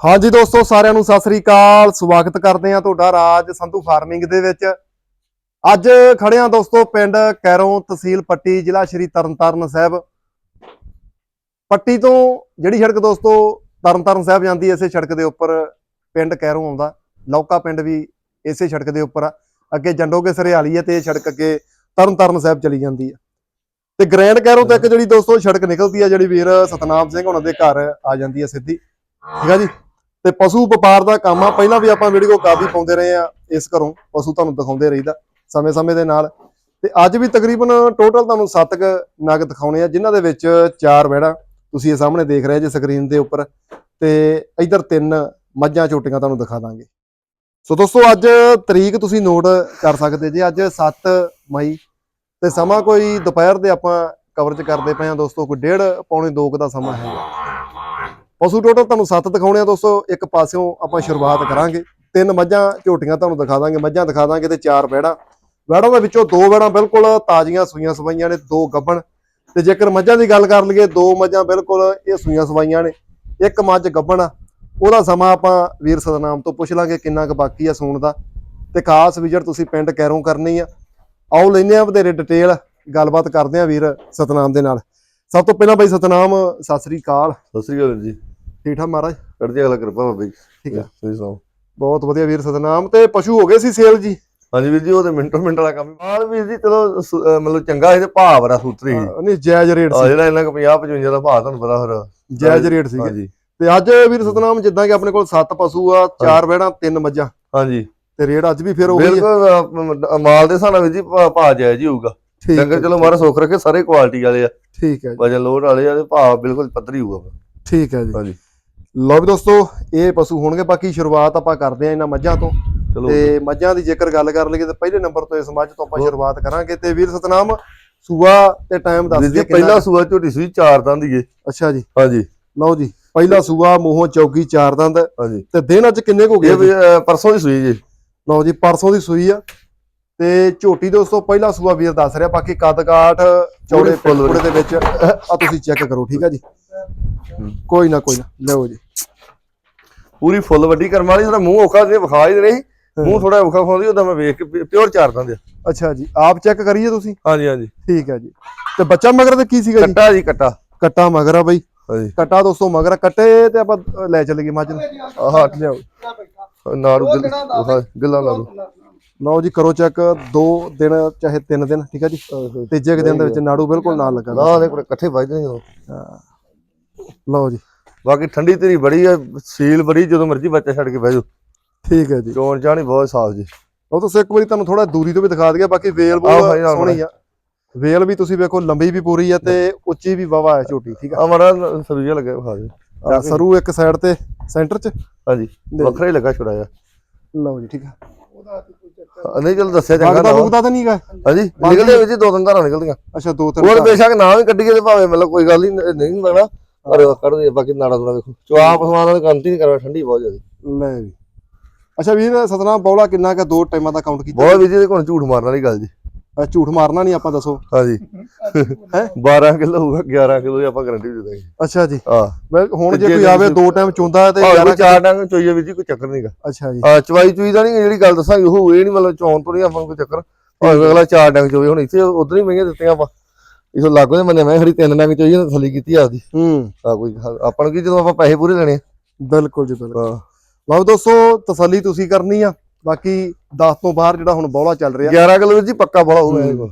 ਹਾਂਜੀ ਦੋਸਤੋ, ਸਾਰਿਆਂ ਨੂੰ ਸਤਿ ਸ੍ਰੀ ਅਕਾਲ। ਸਵਾਗਤ ਕਰਦੇ ਹਾਂ ਤੁਹਾਡਾ ਰਾਜ ਸੰਧੂ ਫਾਰਮਿੰਗ ਦੇ ਵਿੱਚ। ਅੱਜ ਖੜੇ ਹਾਂ ਦੋਸਤੋ, ਪਿੰਡ ਕੈਰੋਂ ਤਹਿਸੀਲ ਪੱਟੀ, ਜ਼ਿਲ੍ਹਾ ਸ਼੍ਰੀ ਤਰਨਤਾਰਨ ਸਾਹਿਬ। ਪੱਟੀ ਤੋਂ ਜਿਹੜੀ ਸੜਕ ਦੋਸਤੋ, ਤਰਨਤਾਰਨ ਸਾਹਿਬ ਜਾਂਦੀ ਹੈ, ਇਸੇ ਸੜਕ ਦੇ ਉੱਪਰ ਪਿੰਡ ਕੈਰੋਂ ਆਉਂਦਾ। ਲੌਕਾ ਪਿੰਡ ਵੀ ਇਸੇ ਸੜਕ ਦੇ ਉੱਪਰ ਆ। ਅੱਗੇ ਜੰਡੋਗੇ ਸਰਿਆਲੀ ਹੈ ਤੇ ਇਹ ਸੜਕ ਅੱਗੇ ਤਰਨਤਾਰਨ ਸਾਹਿਬ ਚਲੀ ਜਾਂਦੀ ਹੈ। ਤੇ ਗ੍ਰੈਂਡ ਕੈਰੋਂ ਤੱਕ ਜਿਹੜੀ ਦੋਸਤੋ ਸੜਕ ਨਿਕਲਦੀ ਹੈ, ਜਿਹੜੀ ਵੀਰ ਸਤਨਾਮ ਸਿੰਘ ਉਹਨਾਂ ਦੇ ਘਰ ਆ ਜਾਂਦੀ ਹੈ ਸਿੱਧੀ। ਠੀਕ ਆ ਜੀ? ਤੇ ਪਸ਼ੂ ਵਪਾਰ ਦਾ ਕੰਮ ਆ। ਪਹਿਲਾਂ ਵੀ ਆਪਾਂ ਵੀਡੀਓ ਕਾਫੀ ਪਾਉਂਦੇ ਰਹੇ ਆ ਇਸ ਘਰੋਂ। ਪਸ਼ੂ ਤੁਹਾਨੂੰ ਦਿਖਾਉਂਦੇ ਰਹੀਦਾ ਸਮੇਂ-ਸਮੇਂ ਦੇ ਨਾਲ। ਤੇ ਅੱਜ ਵੀ ਤਕਰੀਬਨ ਟੋਟਲ ਤੁਹਾਨੂੰ 7 ਕ ਨਗ ਦਿਖਾਉਣੇ ਆ ਜਿਨ੍ਹਾਂ ਦੇ ਵਿੱਚ ਚਾਰ ਵਹਿੜਾ ਤੁਸੀਂ ਇਹ ਸਾਹਮਣੇ ਦੇਖ ਰਹੇ ਜੇ ਸਕਰੀਨ ਦੇ ਉੱਪਰ। ਤੇ ਇਧਰ ਤਿੰਨ ਮੱਝਾਂ ਝੋਟੀਆਂ ਤੁਹਾਨੂੰ ਦਿਖਾ ਦਾਂਗੇ। ਸੋ ਦੋਸਤੋ ਅੱਜ ਤਰੀਕ ਤੁਸੀਂ ਨੋਟ ਕਰ ਸਕਦੇ ਜੇ ਅੱਜ 7 ਮਈ। ਤੇ ਸਮਾਂ ਕੋਈ ਦੁਪਹਿਰ ਦੇ ਆਪਾਂ ਕਵਰੇਜ ਕਰਦੇ ਪਏ ਆ ਦੋਸਤੋ ਕੋਈ ਡੇਢ ਪੌਣੇ 2 ਦਾ ਸਮਾਂ ਹੈ ਪਸ਼ੂ ਟੋਟਲ ਤੁਹਾਨੂੰ ਸੱਤ ਦਿਖਾਉਣੇ ਆ ਦੋਸਤੋ ਇੱਕ ਪਾਸਿਓਂ ਆਪਾਂ ਸ਼ੁਰੂਆਤ ਕਰਾਂਗੇ। ਤਿੰਨ ਮੱਝਾਂ ਝੋਟੀਆਂ ਤੁਹਾਨੂੰ ਦਿਖਾ ਦਾਂਗੇ ਮੱਝਾਂ ਦਿਖਾ ਦਾਂਗੇ ਤੇ ਚਾਰ ਵਹਿੜਾਂ। ਵਹਿੜਾਂ ਦੇ ਵਿੱਚੋਂ ਦੋ ਵਹਿੜਾਂ ਬਿਲਕੁਲ ਤਾਜ਼ੀਆਂ ਸੂਈਆਂ ਸਵਾਈਆਂ ਨੇ ਦੋ ਗੱਭਣ ਤੇ ਜੇਕਰ ਮੱਝਾਂ ਦੀ ਗੱਲ ਕਰ ਲਈਏ ਦੋ ਮੱਝਾਂ ਬਿਲਕੁਲ ਇਹ ਸੂਈਆਂ ਸਵਾਈਆਂ ਨੇ ਇੱਕ ਮੱਝ ਗੱਭਣ ਆ। ਉਹਦਾ ਸਮਾਂ ਆਪਾਂ ਵੀਰ ਸਤਨਾਮ ਤੋਂ ਪੁੱਛ ਲਾਂਗੇ ਕਿੰਨਾ ਕੁ ਬਾਕੀ ਆ ਸੂਣ ਦਾ। ਤੇ ਖਾਸ ਵਿਜ਼ਿਟ ਤੁਸੀਂ ਪਿੰਡ ਕੈਰੋਂ ਕਰਨੀ ਆ। ਆਓ ਲੈਨੇ ਆ ਵਧੇਰੇ ਡਿਟੇਲ ਗੱਲਬਾਤ ਕਰਦੇ ਆ ਵੀਰ ਸਤਨਾਮ ਦੇ ਨਾਲ। ਸਭ ਤੋਂ ਪਹਿਲਾਂ ਬਈ ਸਤਨਾਮ ਸਤਿ ਸ੍ਰੀ ਅਕਾਲ। ਸਤਿ ਸ੍ਰੀ ਅਕਾਲ ਜੀ। ਠੀਕ ਠਾਕ ਮਹਾਰਾਜ? ਕਰਦੀ ਅਗਲਾ ਕਿਰਪਾ ਬਾਬਾ ਜੀ। ਠੀਕ ਆ। ਤੁਸੀਂ ਸੁਣਾਓ? ਬਹੁਤ ਵਧੀਆ ਵੀਰ ਸਤਨਾਮ ਤੇ ਪਸ਼ੂ ਹੋ ਗਏ ਸੀ ਸੇਲ ਜੀ। ਹਾਂਜੀ ਵੀਰ ਜੀ ਉਹ ਤੇ ਮਿੰਟੋ ਮਿੰਟ ਵਾਲਾ ਕੰਮ ਬਾਲ ਵੀਰ ਜੀ ਚਲੋ ਸ- ਮਤਲਬ ਚੰਗਾ ਇਹਦੇ ਭਾਅ ਬੜਾ ਸੂਤਰੀ ਸੀ। ਨਹੀਂ ਜਾਇਜ਼ ਰੇਟ ਸੀ। ਜਿਹੜਾ ਇਹਨਾਂ ਕੋ 50 55 ਦਾ ਭਾਅ ਤੁਹਾਨੂੰ ਪਤਾ ਫਿਰ। ਜਾਇਜ਼ ਰੇਟ ਸੀਗੇ। ਹਾਂਜੀ। ਤੇ ਅੱਜ ਵੀਰ ਸਤਨਾਮ ਜਿੱਦਾਂ ਕਿ ਆਪਣੇ ਕੋਲ 7 ਪਸ਼ੂ ਆ ਚਾਰ ਵਹਿੜਾਂ ਤਿੰਨ ਮੱਝਾਂ। ਹਾਂਜੀ। ਤੇ ਰੇਟ ਅੱਜ ਵੀ ਫਿਰ ਉਹੀ ਬਿਲਕੁਲ ਮਾਲ ਦੇ ਹਿਸਾਬ ਨਾਲ ਵੀਰ ਜੀ ਭਾਅ ਜਾਇਜ਼ ਹੀ ਹੋਊਗਾ। ਡੰਗਰ ਚਲੋ ਮਾਰਾ ਸੁੱਖ ਰੱਖੇ ਸਾਰੇ ਕੁਆਲਿਟੀ ਵਾਲੇ ਆ। ਠੀਕ ਹੈ ਜੀ। ਵਜਨ ਲੋਡ ਵਾਲੇ ਆ ਤੇ ਭਾਅ ਬਿਲਕੁਲ ਪੱਧਰੀ ਹੋਊਗਾ। ਠੀਕ ਹੈ ਜੀ। ਹਾਂਜੀ। ਲਓ ਵੀ ਦੋਸਤੋ ਇਹ ਪਸ਼ੂ ਹੋਣਗੇ ਬਾਕੀ ਸ਼ੁਰੂਆਤ ਆਪਾਂ ਕਰਦੇ ਆ ਇਹਨਾਂ ਮੱਝਾਂ ਤੋਂ। ਤੇ ਮੱਝਾਂ ਦੀ ਜੇਕਰ ਗੱਲ ਕਰ ਲਈਏ ਤੇ ਪਹਿਲੇ ਨੰਬਰ ਤੋਂ ਇਸ ਮੱਝ ਤੋਂ ਆਪਾਂ ਸ਼ੁਰੂਆਤ ਕਰਾਂਗੇ। ਤੇ ਵੀਰ ਸਤਨਾਮ ਸੂਆ ਤੇ ਟਾਈਮ ਦੱਸ ਦਿਓ ਪਹਿਲਾ ਸੂਆ ਝੋਟੀ ਸੂਈ ਚਾਰ ਦੰਦ ਏ ਅੱਛਾ ਜੀ। ਹਾਂਜੀ। ਲਓ ਜੀ ਪਹਿਲਾ ਸੂਆ ਮੂੰਹੋਂ ਚੌਕੀ ਚਾਰ ਦੰਦ। ਹਾਂਜੀ। ਤੇ ਦਿਨ ਅੱਜ ਕਿੰਨੇ ਕੁ ਹੋ ਗਏ ਪਰਸੋਂ ਦੀ ਸੂਈ ਜੀ। ਲਓ ਜੀ ਪਰਸੋਂ ਦੀ ਸੂਈ ਆ। ਤੇ ਝੋਟੀ ਦੋਸਤੋ ਪਹਿਲਾ ਸੂਆ ਵੀਰ ਦੱਸ ਰਿਹਾ ਬਾਕੀ ਕੱਦ ਕਾਠ ਚੌੜੇ ਫੁੱਲ ਦੇ ਵਿੱਚ ਆ ਤੁਸੀਂ ਚੈੱਕ ਕਰੋ ਠੀਕ ਆ ਜੀ? ਕੋਈ ਨਾ ਕੋਈ ਨਾ। ਲਓ ਜੀ। ਪੂਰੀ ਫੁੱਲ ਵੱਡੀ ਕਰਮ ਵਾਲੀ ਜਿਹੜਾ ਮੂੰਹ ਔਖਾ ਜਿਹੇ ਵਿਖਾ ਹੀ ਨਹੀਂ ਮੂੰਹ ਥੋੜਾ ਔਖਾ ਖਾਉਂਦੀ ਉਹਦਾ ਮੈਂ ਵੇਖ ਕੇ ਪਿਓਰ ਚਾਰ ਦੰਦ ਅੱਛਾ ਜੀ ਆਪ ਚੈੱਕ ਕਰੀਏ ਤੁਸੀਂ? ਹਾਂਜੀ ਹਾਂਜੀ। ਠੀਕ ਹੈ ਜੀ। ਤੇ ਬੱਚਾ ਮਗਰ ਤੇ ਕੀ ਸੀਗਾ ਜੀ? ਕੱਟਾ ਜੀ ਕੱਟਾ। ਕੱਟਾ ਮਗਰ ਆ ਬਈ। ਹਾਂਜੀ। ਕੱਟਾ ਦੋਸਤੋ ਮਗਰ। ਕੱਟੇ ਤੇ ਆਪਾਂ ਲੈ ਚੱਲੀਏ ਮੱਝ ਨੂੰ ਆਹ ਲਿਆਓ। ਨਾੜੂ ਗਿੱਲ ਲਾ ਦੋ। ਲਓ ਜੀ ਕਰੋ ਚੈੱਕ ਦੋ ਦਿਨ ਚਾਹੇ ਤਿੰਨ ਦਿਨ ਠੀਕ ਆ ਜੀ? ਤੀਜੇ ਦਿਨ ਦੇ ਵਿੱਚ ਨਾੜੂ ਬਿਲਕੁਲ ਨਾਲ ਲੱਗਾ। ਨਾ ਦੇ ਕੋਲ ਇਕੱਠੇ ਵੱਜਦੇ ਨੇ ਜਦੋਂ ਲਓ ਜੀ। ਬਾਕੀ ਠੰਡੀ ਤੇਰੀ ਬੜੀ ਆ ਸੀਲ ਬੜੀ ਜਦੋਂ ਮਰਜ਼ੀ ਬੱਚਾ ਛੱਡ ਕੇ ਬਹਿ ਜਾਓ। ਠੀਕ ਹੈ ਜੀ। ਚੋਣ ਚਾਣੀ ਬਹੁਤ ਸਾਫ਼ ਜੀ। ਉਹ ਤੁਸੀਂ ਇੱਕ ਵਾਰੀ ਤੁਹਾਨੂੰ ਥੋੜਾ ਦੂਰੀ ਤੋਂ ਵੀ ਦਿਖਾ ਦਈਏ ਬਾਕੀ ਵੇਲ ਬਹੁਤ ਸੋਹਣੀ ਆ। ਵੇਲ ਵੀ ਤੁਸੀਂ ਵੇਖੋ ਲੰਬੀ ਵੀ ਪੂਰੀ ਆ ਤੇ ਉੱਚੀ ਵੀ ਵਾਵਾ ਹੈ ਛੋਟੀ ਠੀਕ ਆ। ਮਾੜਾ ਸਰੂਜਾ ਲੱਗਿਆ ਵਿਖਾ ਦੇ ਸਰੂ ਇੱਕ ਸਾਈਡ ਤੇ ਸੈਂਟਰ 'ਚ। ਹਾਂਜੀ ਵੱਖਰਾ ਹੀ ਲੱਗਾ ਛੋੜਾ ਜਿਹਾ। ਲਓ ਜੀ ਠੀਕ ਆ। ਨਹੀਂ ਚਲੋ ਦੱਸਿਆ ਚੰਗਾ ਨਾ ਲੁਕਦਾ ਤਾਂ ਨਹੀਂਗਾ ਹਾਂਜੀ ਨਿਕਲਦੇ ਵਿੱਚ ਦੋ ਤਿੰਨ ਧਾਰਾਂ ਨਿਕਲਦੀਆਂ। ਅੱਛਾ ਦੋ ਤਿੰਨ ਹੋਰ ਬੇਸ਼ੱਕ ਨਾ ਵੀ ਕੱਢੀਏ ਤੇ ਭਾਵੇਂ ਮਤਲਬ ਕੋਈ ਗੱਲ ਨਹੀਂ ਨਹੀਂ ਲੱਗਣਾ। ਪਰ ਕੱਢਦੇ ਬਾਕੀ ਨਾੜਾ ਥੋੜਾ ਵੇਖੋ ਚੁਆਪ ਸਮਾਨ ਨਾਲ ਕੰਤੀ ਨਹੀਂ ਕਰਵਾ ਠੰਡੀ ਬਹੁਤ ਜ਼ਿਆਦਾ। ਲੈ ਵੀ ਅੱਛਾ ਵੀਰ ਸਤਨਾਮ ਬੌਲਾ ਕਿੰਨਾ ਕਾ ਦੋ ਟਾਈਮਾਂ ਦਾ ਕਾਊਂਟ ਕੀਤਾ? ਬਹੁਤ ਵੀ ਜੀ ਕੋਲ ਝੂਠ ਮਾਰਨ ਵਾਲੀ ਗੱਲ ਜੀ। ਅ, ਝੂਠ ਮਾਰਨਾ ਨਹੀਂ ਆਪਾਂ ਦੱਸੋ। ਹਾਂਜੀ। ਹੈਂ? 12 ਕਿਲੋ ਹੋਊਗਾ 11 ਕਿਲੋ ਦੀ ਆਪਾਂ ਗਾਰੰਟੀ ਦੇ ਦਾਂਗੇ। ਅੱਛਾ ਜੀ। ਹਾਂ। ਮੈਂ ਹੁਣ ਜੇ ਕੋਈ ਆਵੇ ਦੋ ਟਾਈਮ ਚੁੰਦਾ ਤੇ ਭਾਵੇਂ ਯਾਰ ਕੋਈ ਚਾਰ ਡੰਗ ਚੋਈਏ ਵੀ ਜੀ ਕੋਈ ਚੱਕਰ ਨਹੀਂਗਾ ਅੱਛਾ ਜੀ। ਆ ਚਵਾਈ ਚੂਈ ਦਾ ਨਹੀਂ ਜਿਹੜੀ ਗੱਲ ਦੱਸਾਂਗੇ ਉਹ ਇਹ ਨਹੀਂ ਮਤਲਬ ਚੌਂ ਤੋਂ ਨਹੀਂ ਆਪਾਂ ਕੋਈ ਚੱਕਰ। ਅਗਲਾ ਚਾਰ ਡੰਗ ਚੋਵੇ ਹੁਣ ਇੱਥੇ ਉਧਰ ਹੀ ਮਹਿੰਗੇ ਦਿੱਤੀਆਂ ਆਪਾਂ। ਇਸੋ ਲਾਗੋ ਦੇ ਮੰਨੇ ਮੈਂ ਖੜੀ ਤਿੰਨ ਡੰਗ ਚੋਈਏ ਥੱਲੀ ਕੀਤੀ ਆਪਦੀ। ਹੂੰ। ਆ ਕੋਈ ਆਪਾਂ ਨੂੰ ਕੀ ਜਦੋਂ ਆਪਾਂ ਪੈਸੇ ਪੂਰੇ ਲੈਣੇ। ਬਿਲਕੁਲ ਜੀ ਬਿਲਕੁਲ। ਲਓ ਦੋਸਤੋ ਤਸੱਲੀ ਤੁਸੀਂ ਕਰਨੀ ਆ। ਬਾਕੀ 10 ਤੋਂ ਬਾਹਰ ਜਿਹੜਾ ਹੁਣ ਬੌਲਾ ਚੱਲ ਰਿਹਾ। 11 ਕਿਲੋ ਜੀ ਪੱਕਾ ਬੋਲਾ ਹੋਊਗਾ ਇਹਦੇ ਕੋਲ।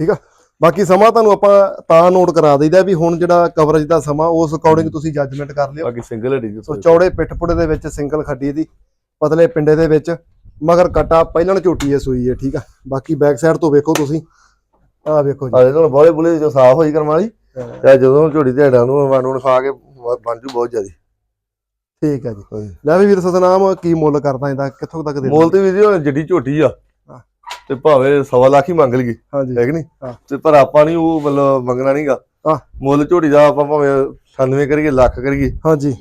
ਠੀਕ ਆ? ਬਾਕੀ ਸਮਾਂ ਤੁਹਾਨੂੰ ਆਪਾਂ ਤਾਂ ਨੋਟ ਕਰਾ ਦਈਦਾ ਵੀ ਹੁਣ ਜਿਹੜਾ ਕਵਰੇਜ ਦਾ ਸਮਾਂ ਉਸ ਅਕੋਰਡਿੰਗ ਤੁਸੀਂ ਜੱਜਮੈਂਟ ਕਰ ਲਿਓ। ਬਾਕੀ ਸਿੰਗਲ ਹੱਡੀ ਜੀ ਸੋ ਚੌੜੇ ਪਿੱਠਪੁੜੇ ਦੇ ਵਿੱਚ ਸਿੰਗਲ ਖੱਡੀ ਦੀ ਪਤਲੇ ਪਿੰਡੇ ਦੇ ਵਿੱਚ। ਮਗਰ ਕਟਾ ਪਹਿਲਾਂ ਝੋਟੀ ਹੈ ਸੂਈ ਹੈ ਠੀਕ ਆ? ਬਾਕੀ ਬੈਕ ਸਾਈਡ ਤੋਂ ਵੇਖੋ ਤੁਸੀਂ। ਆਹ ਵੇਖੋ ਜੀ। ਆ ਜਦੋਂ ਬੋਲੇ ਬੁਲੇ ਜੋ ਸਾਫ਼ ਹੋਈ ਕਰਮ ਵਾਲੀ ਤੇ ਜਦੋਂ ਝੋੜੀ ਤੇ ਹੱਡਾਂ ਨੂੰ ਵਣ ਨੂੰ ਖਾ ਕੇ ਬਣ ਜੂ ਬਹੁਤ ਜ਼ਿਆਦੀ। ਠੀਕ ਹੈ ਜੀ। ਲੈ ਵੀ ਵੀਰ ਸਤਨਾਮ ਕੀ ਮੁੱਲ ਕਰਦਾ ਇਹਦਾ? ਕਿੱਥੋਂ ਤੱਕ ਦੇ ਮੋਲ ਤੇ ਵੀ ਜੀ ਉਹ ਜਿੱਡੀ ਝੋਟੀ ਆ। ਤੇ ਭਾਵੇਂ ਸਵਾ ਲੱਖ ਹੀ ਮੰਗ ਲਈਏ ਹੈ ਕਿ ਨਹੀਂ। ਤੇ ਪਰ ਆਪਾਂ ਨਹੀਂ ਉਹ ਮਤਲਬ ਮੰਗਣਾ ਨਹੀਂਗਾ। ਮੁੱਲ ਝੋਟੀ ਦਾ ਆਪਾਂ ਭਾਵੇਂ 96 ਕਰੀਏ ਲੱਖ ਕਰੀਏ। ਹਾਂਜੀ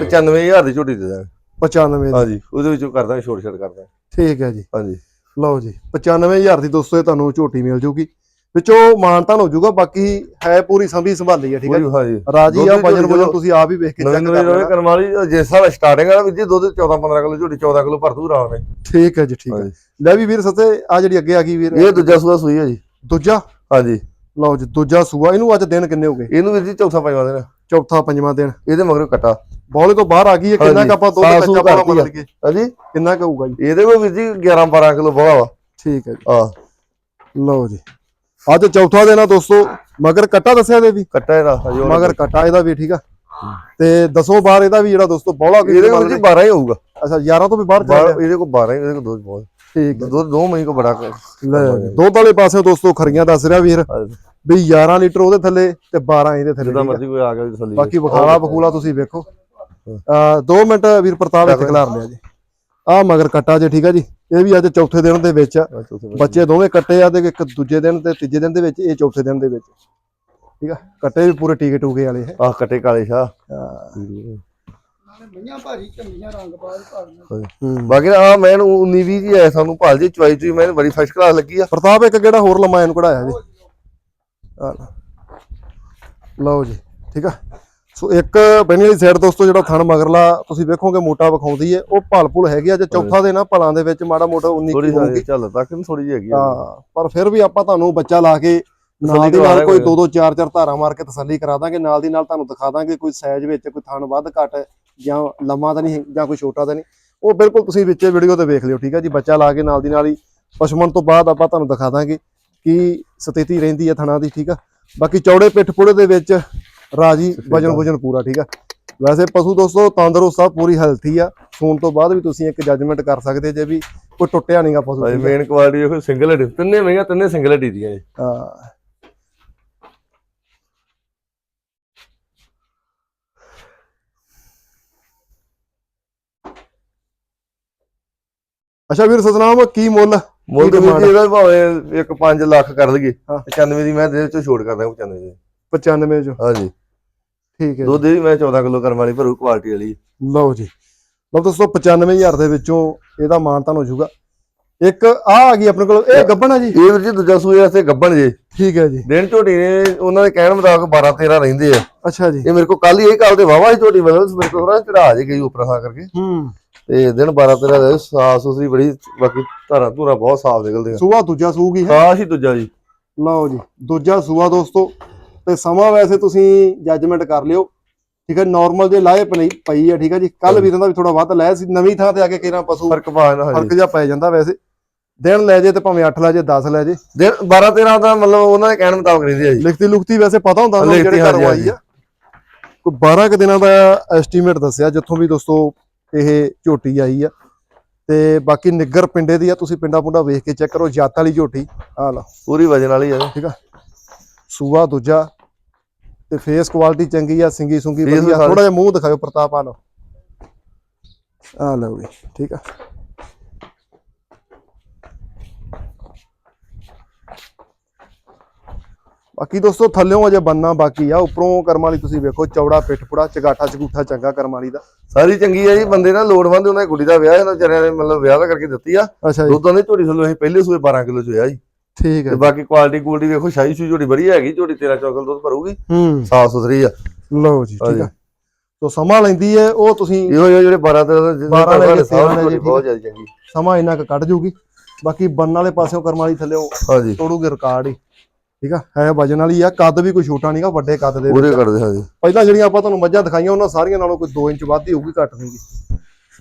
95000 ਦੀ ਝੋਟੀ ਦੇ ਦਾਂਗੇ। 95 ਦੀ। ਹਾਂਜੀ ਉਹਦੇ ਵਿੱਚੋਂ ਕਰਦਾ ਛੋਟ ਛੋਟ ਕਰਦਾ। ਠੀਕ ਹੈ ਜੀ। ਹਾਂਜੀ ਲਓ ਜੀ 95000 ਦੀ ਦੋਸਤੋ ਇਹ ਤੁਹਾਨੂੰ ਝੋਟੀ ਮਿਲ ਜੂਗੀ। ਵਿੱਚੋਂ ਮਾਨਤਾਨ ਹੋ ਜਾਊਗਾ ਬਾਕੀ ਹੈ ਪੂਰੀ ਸੰਭੀ ਸੰਭਾਲੀ ਹੈ ਠੀਕ ਹੈ ਰਾਜੀ ਆ ਵਜਨ ਵਜਨ ਤੁਸੀਂ ਆਪ ਹੀ ਵੇਖ ਕੇ ਚੈੱਕ ਕਰ ਲੈਣਾ। ਕਰਮ ਵਾਲੀ ਜਿਸ ਸਾਲ ਸਟਾਰਟਿੰਗ ਆ ਵੀ ਜੀ ਦੁੱਧ 14 15 ਕਿਲੋ ਝੋਟੀ 14 ਕਿਲੋ ਭਰ ਦੂ ਰਾਮ ਨੇ ਠੀਕ ਹੈ ਜੀ ਠੀਕ ਹੈ। ਲੈ ਵੀ ਵੀਰ ਸੱਤੇ ਆ ਜਿਹੜੀ ਅੱਗੇ ਆ ਗਈ ਵੀਰ। ਇਹ ਦੂਜਾ ਸੂਆ ਸੂਈ ਹੈ ਜੀ। ਦੂਜਾ? ਹਾਂਜੀ। ਲਓ ਜੀ ਦੂਜਾ ਸੂਆ ਇਹਨੂੰ ਅੱਜ ਦਿਨ ਕਿੰਨੇ ਹੋ ਗਏ? ਇਹਨੂੰ ਵੀਰ ਜੀ ਚੌਥਾ ਪੰਜਵਾਂ ਦਿਨ। ਚੌਥਾ ਪੰਜਵਾਂ ਦਿਨ। ਇਹਦੇ ਮਗਰ ਕਟਾ। ਬੌਲੇ ਤੋਂ ਬਾਹਰ ਆ ਗਈ ਹੈ ਕਿੰਨਾ ਹਾਂਜੀ। ਕੁ ਆਪਾਂ ਦੁੱਧ ਸਾਫ਼ ਸੂਫ਼ ਕੱਚਾ ਆ। ਬਦਲ ਕੇ? ਹਾਂਜੀ। ਕਿੰਨਾ ਕੁ ਹੋਊਗਾ ਜੀ? ਇਹਦੇ ਕੋਲ ਵੀਰ ਜੀ 11 12 ਕਿਲੋ ਬਹੁਤ ਵਾ। ਠੀਕ ਹੈ ਜੀ। ਆ ਲਓ ਜੀ। ਅੱਜ ਚੌਥਾ ਦਿਨ ਆ ਦੋਸਤੋ ਮਗਰ ਕੱਟਾ ਦੱਸਿਆ ਦੇ ਵੀ। ਕੱਟਾ ਇਹਦਾ ਹਜੇ ਮਗਰ ਕੱਟਾ ਇਹਦਾ ਵੀ ਠੀਕ ਆ? ਤੇ ਦਸੋਂ ਬਾਰ ਇਹਦਾ ਵੀ ਜਿਹੜਾ ਦੋਸਤੋ ਬੌਲਾ ਇਹਦੇ ਕੋਲ ਜੀ 12 ਹੀ ਹੋਊਗਾ। ਅੱਛਾ 11 ਤੋਂ ਵੀ ਬਾਹਰ ਚੱਲ ਇਹਦੇ ਕੋਲ 12 ਹੀ ਇਹਦੇ ਕੋਲ ਦੁੱਧ ਬਹੁਤ। ਠੀਕ ਦੁੱਧ ਦੋ ਮਹੀਂ ਕੋ ਬੜਾ ਦੁੱਧ ਵਾਲੇ ਪਾਸੇ ਦੋਸਤੋ ਖਰੀਆਂ ਦੱਸ ਰਿਹਾ ਵੀਰ। ਵੀ 11 ਲੀਟਰ ਉਹਦੇ ਥੱਲੇ ਤੇ 12 ਇਹਦੇ ਥੱਲੇ ਜਿੱਦਾਂ। ਮਰਜ਼ੀ ਕੋਈ ਆ ਗਿਆ ਥੱਲੇ ਬਾਕੀ ਬਖਾਲਾ ਬਖੂਲਾ ਤੁਸੀਂ ਵੇਖੋ। ਆ 2 ਮਿੰਟ ਵੀਰ ਪ੍ਰਤਾਪ ਇੱਥੇ ਖਿਲਾਰ ਲਿਆ ਜੀ। ਆ ਮਗਰ ਕੱਟਾ ਜੇ ਠੀਕ ਆ ਜੀ। ਇਹ ਵੀ ਅੱਜ ਚੌਥੇ ਦਿਨ ਦੇ ਵਿੱਚ ਆ। ਬੱਚੇ ਦੋਵੇਂ ਕੱਟੇ ਆ ਤੇ ਇੱਕ ਦੂਜੇ ਦਿਨ ਤੇ ਤੀਜੇ ਦਿਨ ਦੇ ਵਿੱਚ ਇਹ ਚੌਥੇ ਦਿਨ ਦੇ ਵਿੱਚ। ਠੀਕ ਆ? ਕੱਟੇ ਵੀ ਪੂਰੇ ਟੀਕੇ ਟੂਕੇ ਵਾਲੇ ਆ। ਕੱਟੇ ਕਾਲੇ ਸ਼ਾਹ। ਮਈਆਂ ਭਾਰੀ ਚੰਗੀਆਂ ਰੰਗ ਬਾਜ ਭਾਰੀਆਂ ਹੂੰ ਬਾਕੀ ਆ ਮੈਂ 19 20 ਜੀ ਆਇਆ ਸਾਨੂੰ ਭਾਲ ਜੀ ਚੁਆਈ ਚੁਈ ਮੈਂ ਬੜੀ ਫਸਟ ਕਲਾਸ ਲੱਗੀ ਆ। ਪ੍ਰਤਾਪ ਇੱਕ ਕਿਹੜਾ ਹੋਰ ਲੰਮਾ ਇਹਨੂੰ ਕਢਾਇਆ ਜੀ। ਲਓ ਜੀ ਠੀਕ ਆ? ਸੋ ਇੱਕ ਬਣੀ ਵਾਲੀ ਸਾਈਡ ਦੋਸਤੋ ਜਿਹੜਾ ਥਣ ਮਗਰਲਾ ਤੁਸੀਂ ਵੇਖੋਗੇ ਮੋਟਾ ਵਿਖਾਉਂਦੀ ਹੈ ਉਹ ਭਲ ਭੁਲ ਹੈਗੀ ਆ ਜੇ ਚੌਥਾ ਦਿਨ ਆ ਭਲਾਂ ਦੇ ਵਿੱਚ ਮਾੜਾ ਮੋਟਾ 19 ਥੋੜੀ ਕੀ ਹੋਊਗੀ। ਚੱਲ ਤੱਕ ਨਹੀਂ ਥੋੜੀ ਜਿਹੀ ਹੈਗੀ ਆ। ਹਾਂ ਪਰ ਫਿਰ ਵੀ ਆਪਾਂ ਤੁਹਾਨੂੰ ਬੱਚਾ ਲਾ ਕੇ ਨਾਲ ਦੀ ਨਾਲ ਕੋਈ। ਦੋ ਦੋ ਚਾਰ ਚਾਰ ਧਾਰਾਂ ਮਾਰ ਕੇ ਤਸੱਲੀ ਕਰਾ ਦਾਂਗੇ। ਨਾਲ ਦੀ ਨਾਲ ਤੁਹਾਨੂੰ ਦਿਖਾ ਦਾਂਗੇ ਕੋਈ ਸਾਈਜ਼ ਵਿੱਚ ਕੋਈ ਥਣ ਵੱਧ ਘੱਟ ਜਾਂ ਲੰਮਾ ਤਾਂ ਨਹੀਂ ਜਾਂ ਕੋਈ ਛੋਟਾ ਤਾਂ ਨਹੀਂ। ਉਹ ਬਿਲਕੁਲ ਤੁਸੀਂ ਵਿੱਚੇ ਵੀਡੀਓ ਤੇ ਵੇਖ ਲਿਓ ਠੀਕ ਹੈ ਜੀ? ਬੱਚਾ ਲਾ ਕੇ ਨਾਲ ਦੀ ਨਾਲ ਹੀ ਪਸ਼ਮਨ ਤੋਂ ਬਾਅਦ ਆਪਾਂ ਤੁਹਾਨੂੰ ਦਿਖਾ ਦਾਂਗੇ ਕੀ ਸਥਿਤੀ ਰਹਿੰਦੀ ਹੈ ਥਣਾ ਦੀ ਠੀਕ ਆ? ਬਾਕੀ ਚੌੜੇ ਪਿੱਠ ਪੁੜੇ ਦੇ ਵਿੱਚ ਰਾਜੀ ਵਜਨ ਵਜਨ ਪੂਰਾ ਠੀਕ ਆ? ਵੈਸੇ ਪਸ਼ੂ ਦੋਸਤੋ ਤੰਦਰੁਸਤ ਆ ਪੂਰੀ ਹੈਲਥੀ ਆ। ਸੂਣ ਤੋਂ ਬਾਅਦ ਵੀ ਤੁਸੀਂ ਇੱਕ ਜੱਜਮੈਂਟ ਕਰ ਸਕਦੇ ਜੇ ਵੀ ਕੋਈ ਟੁੱਟਿਆ ਨਹੀਂਗਾ ਪਸ਼ੂ ਭਾਈ। ਮੇਨ ਕੁਆਲਿਟੀ ਦੇਖੋ ਸਿੰਗਲ ਹੱਡੀ ਤਿੰਨੇ ਮਹੀਆਂ ਤਿੰਨੇ ਸਿੰਗਲ ਹੱਡੀ ਦੀਆਂ ਹਾਂ। ਅੱਛਾ ਵੀਰ ਸਤਨਾਮ ਕੀ ਮੁੱਲ? ਮੁੱਲ ਤੇ? ਜੀ ਇਹਦਾ ਭਾਵੇਂ ਇੱਕ 5 ਲੱਖ ਕਰ ਲਈਏ ਹਾਂ। 95 ਦੀ ਮੈਂ ਦੇ ਚੋਂ ਛੋੜ ਕਰ ਦਾਂਗਾ 95 ਦੀ। 95 ਚ। ਹਾਂਜੀ। ਠੀਕ ਹੈ ਦੁੱਧ ਦੀ ਮੈਂ 14 ਕਿਲੋ ਕਰਨ ਵਾਲੀ ਭਰੂ ਕੁਆਲਿਟੀ ਵਾਲੀ। ਲਓ ਜੀ। ਲਓ ਦੋਸਤੋ 95000 ਦੇ ਵਿੱਚੋਂ ਇਹਦਾ ਮਾਨਤਾਨ ਹੋ ਜਾਊਗਾ। ਇੱਕ ਆ ਆ ਗਈ ਆਪਣੇ ਕੋਲ ਇਹ ਗੱਬਣ ਆ ਜੀ। ਇਹ ਵੀਰ ਜੀ ਦੂਜਾ ਸੂਏ ਵਾਸਤੇ ਗੱਬਣ ਜੇ। ਠੀਕ ਹੈ ਜੀ। ਦਿਨ ਝੋਟੀ ਨੇ ਉਹਨਾਂ ਦੇ ਕਹਿਣ ਮੁਤਾਬਕ 12 13 ਰਹਿੰਦੇ ਆ। ਅੱਛਾ ਜੀ। ਇਹ ਮੇਰੇ ਕੋਲ ਕੱਲ ਹੀ ਇਹ ਕੱਲ ਦੇ ਵਾਵਾ ਹੀ ਝੋਟੀ ਮਤਲਬ ਮੇਰੇ ਕੋਲ ਥੋੜਾ ਚੜਾ ਜੇ ਗਈ ਉੱਪਰ ਖਾ ਕਰਕੇ। ਹੂੰ। ਤੇ ਦਿਨ 12 13 ਦੇ ਸਾਫ਼ ਸੁਥਰੀ ਬੜੀ ਬਾਕੀ ਧਾਰਾਂ ਧੂਰਾ ਬਹੁਤ ਸਾਫ਼ ਨਿਕਲਦੇ ਆ ਸੂਆ ਦੂਜਾ ਸੂਗੀ ਹੈ? ਹੀ ਦੂਜਾ ਜੀ। ਲਓ ਜੀ ਦੂਜਾ ਸੂਆ ਦੋਸਤੋ। ਤੇ ਸਮਾਂ ਵੈਸੇ ਤੁਸੀਂ ਜੱਜਮੈਂਟ ਕਰ ਲਿਓ। ਠੀਕ ਹੈ ਨਾਰਮਲ ਜੇ ਲਾਏ ਪਈ ਪਈ ਹੈ ਠੀਕ ਹੈ ਜੀ। ਕੱਲ ਵੀਰਾਂ ਦਾ ਵੀ ਥੋੜਾ ਵੱਧ ਲਾਇਆ ਸੀ ਨਵੀਂ ਥਾਂ ਤੇ ਆ ਕੇ ਕਿਹੜਾ ਪਸ਼ੂ ਫ਼ਰਕ ਪਾ ਜਾਂਦਾ ਫ਼ਰਕ ਜਿਹਾ ਪੈ ਜਾਂਦਾ ਵੈਸੇ। ਦਿਨ ਲੈ ਜੇ ਤੇ ਭਾਵੇਂ 8 ਲੈ ਜੇ 10 ਲੈ ਜੇ। ਦਿਨ 12 13 ਦਾ ਮਤਲਬ ਉਹਨਾਂ ਦੇ ਕਹਿਣ ਮੁਤਾਬਕ ਰਹਿੰਦੇ ਆ ਜੀ। ਲਿਖਤੀ ਲੁਖਤੀ ਵੈਸੇ ਪਤਾ ਹੁੰਦਾ ਨੂੰ ਜਿਹੜੇ ਘਰੋਂ ਆਈ ਆ। ਕੋਈ 12 ਕੁ ਦਿਨਾਂ ਦਾ ਐਸਟੀਮੇਟ ਦੱਸਿਆ ਜਿੱਥੋਂ ਵੀ ਦੋਸਤੋ ਇਹ ਝੋਟੀ ਆਈ ਆ। ਤੇ ਬਾਕੀ ਨਿੱਗਰ ਪਿੰਡੇ ਦੀ ਆ ਤੁਸੀਂ ਪਿੰਡਾ ਪੁੰਡਾ ਵੇਖ ਕੇ ਚੈੱਕ ਕਰੋ ਜਾਤ ਵਾਲੀ ਝੋਟੀ। ਆ ਲਓ। ਪੂਰੀ ਵਜਨ ਵਾਲੀ ਆ। ਜੀ। ਠੀਕ ਆ। ਸੂਆ ਦੂਜਾ ਤੇ ਫੇਸ ਕੁਆਲਿਟੀ ਚੰਗੀ ਆ ਸਿੰਗੀ ਸੁੰਗੀ ਵਧੀਆ। ਥੋੜਾ ਜਿਹਾ ਮੂੰਹ ਦਿਖਾਓ ਪ੍ਰਤਾਪ ਆ ਲਓ। ਆ ਲਓ ਜੀ ਠੀਕ ਆ। ਬਾਕੀ ਦੋਸਤੋ ਥੱਲਿਓਂ ਅਜੇ ਬੰਨਾ ਬਾਕੀ ਆ। ਉੱਪਰੋਂ ਕਰਮ ਵਾਲੀ ਤੁਸੀਂ ਵੇਖੋ ਚੌੜਾ ਪਿੱਠ ਪੁੜਾ ਚਗਾਠਾ ਚਗੂਠਾ ਚੰਗਾ ਕਰਮ ਵਾਲੀ ਦਾ। ਸਾਰੀ ਚੰਗੀ ਆ ਜੀ ਬੰਦੇ ਨਾਲ ਲੋੜਵੰਦ ਉਹਨਾਂ ਦੀ ਕੁੜੀ ਦਾ ਵਿਆਹ ਇਹਨਾਂ ਵਿਚਾਰਿਆਂ ਨੇ ਮਤਲਬ ਵਿਆਹ ਦਾ ਕਰਕੇ ਦਿੱਤੀ ਆ। ਅੱਛਾ ਜੀ। ਦੁੱਧਾਂ ਦੀ ਝੋਟੀ ਥੱਲੋਂ ਅਸੀਂ ਪਹਿਲੇ ਸੂਏ 12 ਕਿਲੋ ਚ ਹੋਇਆ ਜੀ। ਠੀਕ ਤੇ ਹੈ ਬਾਕੀ ਕੁਆਲਿਟੀ ਕੁਆਲਿਟੀ ਵੇਖੋ ਸ਼ਾਹੀ ਸ਼ੂ ਝੋਟੀ ਵਧੀਆ ਹੈਗੀ ਝੋਟੀ 13 14 ਦੁੱਧ ਭਰੂਗੀ। ਹੂੰ। ਸਾਫ਼ ਸੁਥਰੀ ਆ। ਲਓ ਜੀ ਠੀਕ। ਆ। ਸੋ ਸਮਾਂ ਲੈਂਦੀ ਹੈ ਉਹ ਤੁਸੀਂ ਇਹੋ ਜਿਹੇ ਜਿਹੜੇ 12 13 12 ਲੈ ਕੇ ਤੇਰਾਂ ਲੈ ਝੋਟੀ ਜੀ, ਬਹੁਤ ਜ਼ਿਆਦਾ ਚੰਗੀ। ਸਮਾਂ ਇੰਨਾ ਕੁ ਕੱਢ ਜੂਗੀ। ਬਾਕੀ ਬੰਨ ਵਾਲੇ ਪਾਸਿਓਂ ਕਰਮ ਵਾਲੀ ਥੱਲਿਓਂ ਹਾਂਜੀ। ਤੋੜੂਗੇ ਰਿਕਾਰਡ ਹੀ। ਠੀਕ ਆ ਹੈ ਵਜਨ ਵਾਲੀ ਆ ਕੱਦ ਵੀ ਕੋਈ ਛੋਟਾ ਨਹੀਂਗਾ ਵੱਡੇ ਕੱਦ ਦੇ ਪੂਰੇ ਵਿੱਚ। ਕਰਦੇ ਹਾਂਜੀ ਪਹਿਲਾਂ ਜਿਹੜੀਆਂ ਆਪਾਂ ਤੁਹਾਨੂੰ ਮੱਝਾਂ ਦਿਖਾਈਆਂ ਉਹਨਾਂ ਸਾਰੀਆਂ ਨਾਲੋਂ ਕੋਈ 2 ਇੰਚ ਵੱਧ ਹੀ ਹੋਊਗੀ ਘੱਟ ਨਹੀਂਗੀ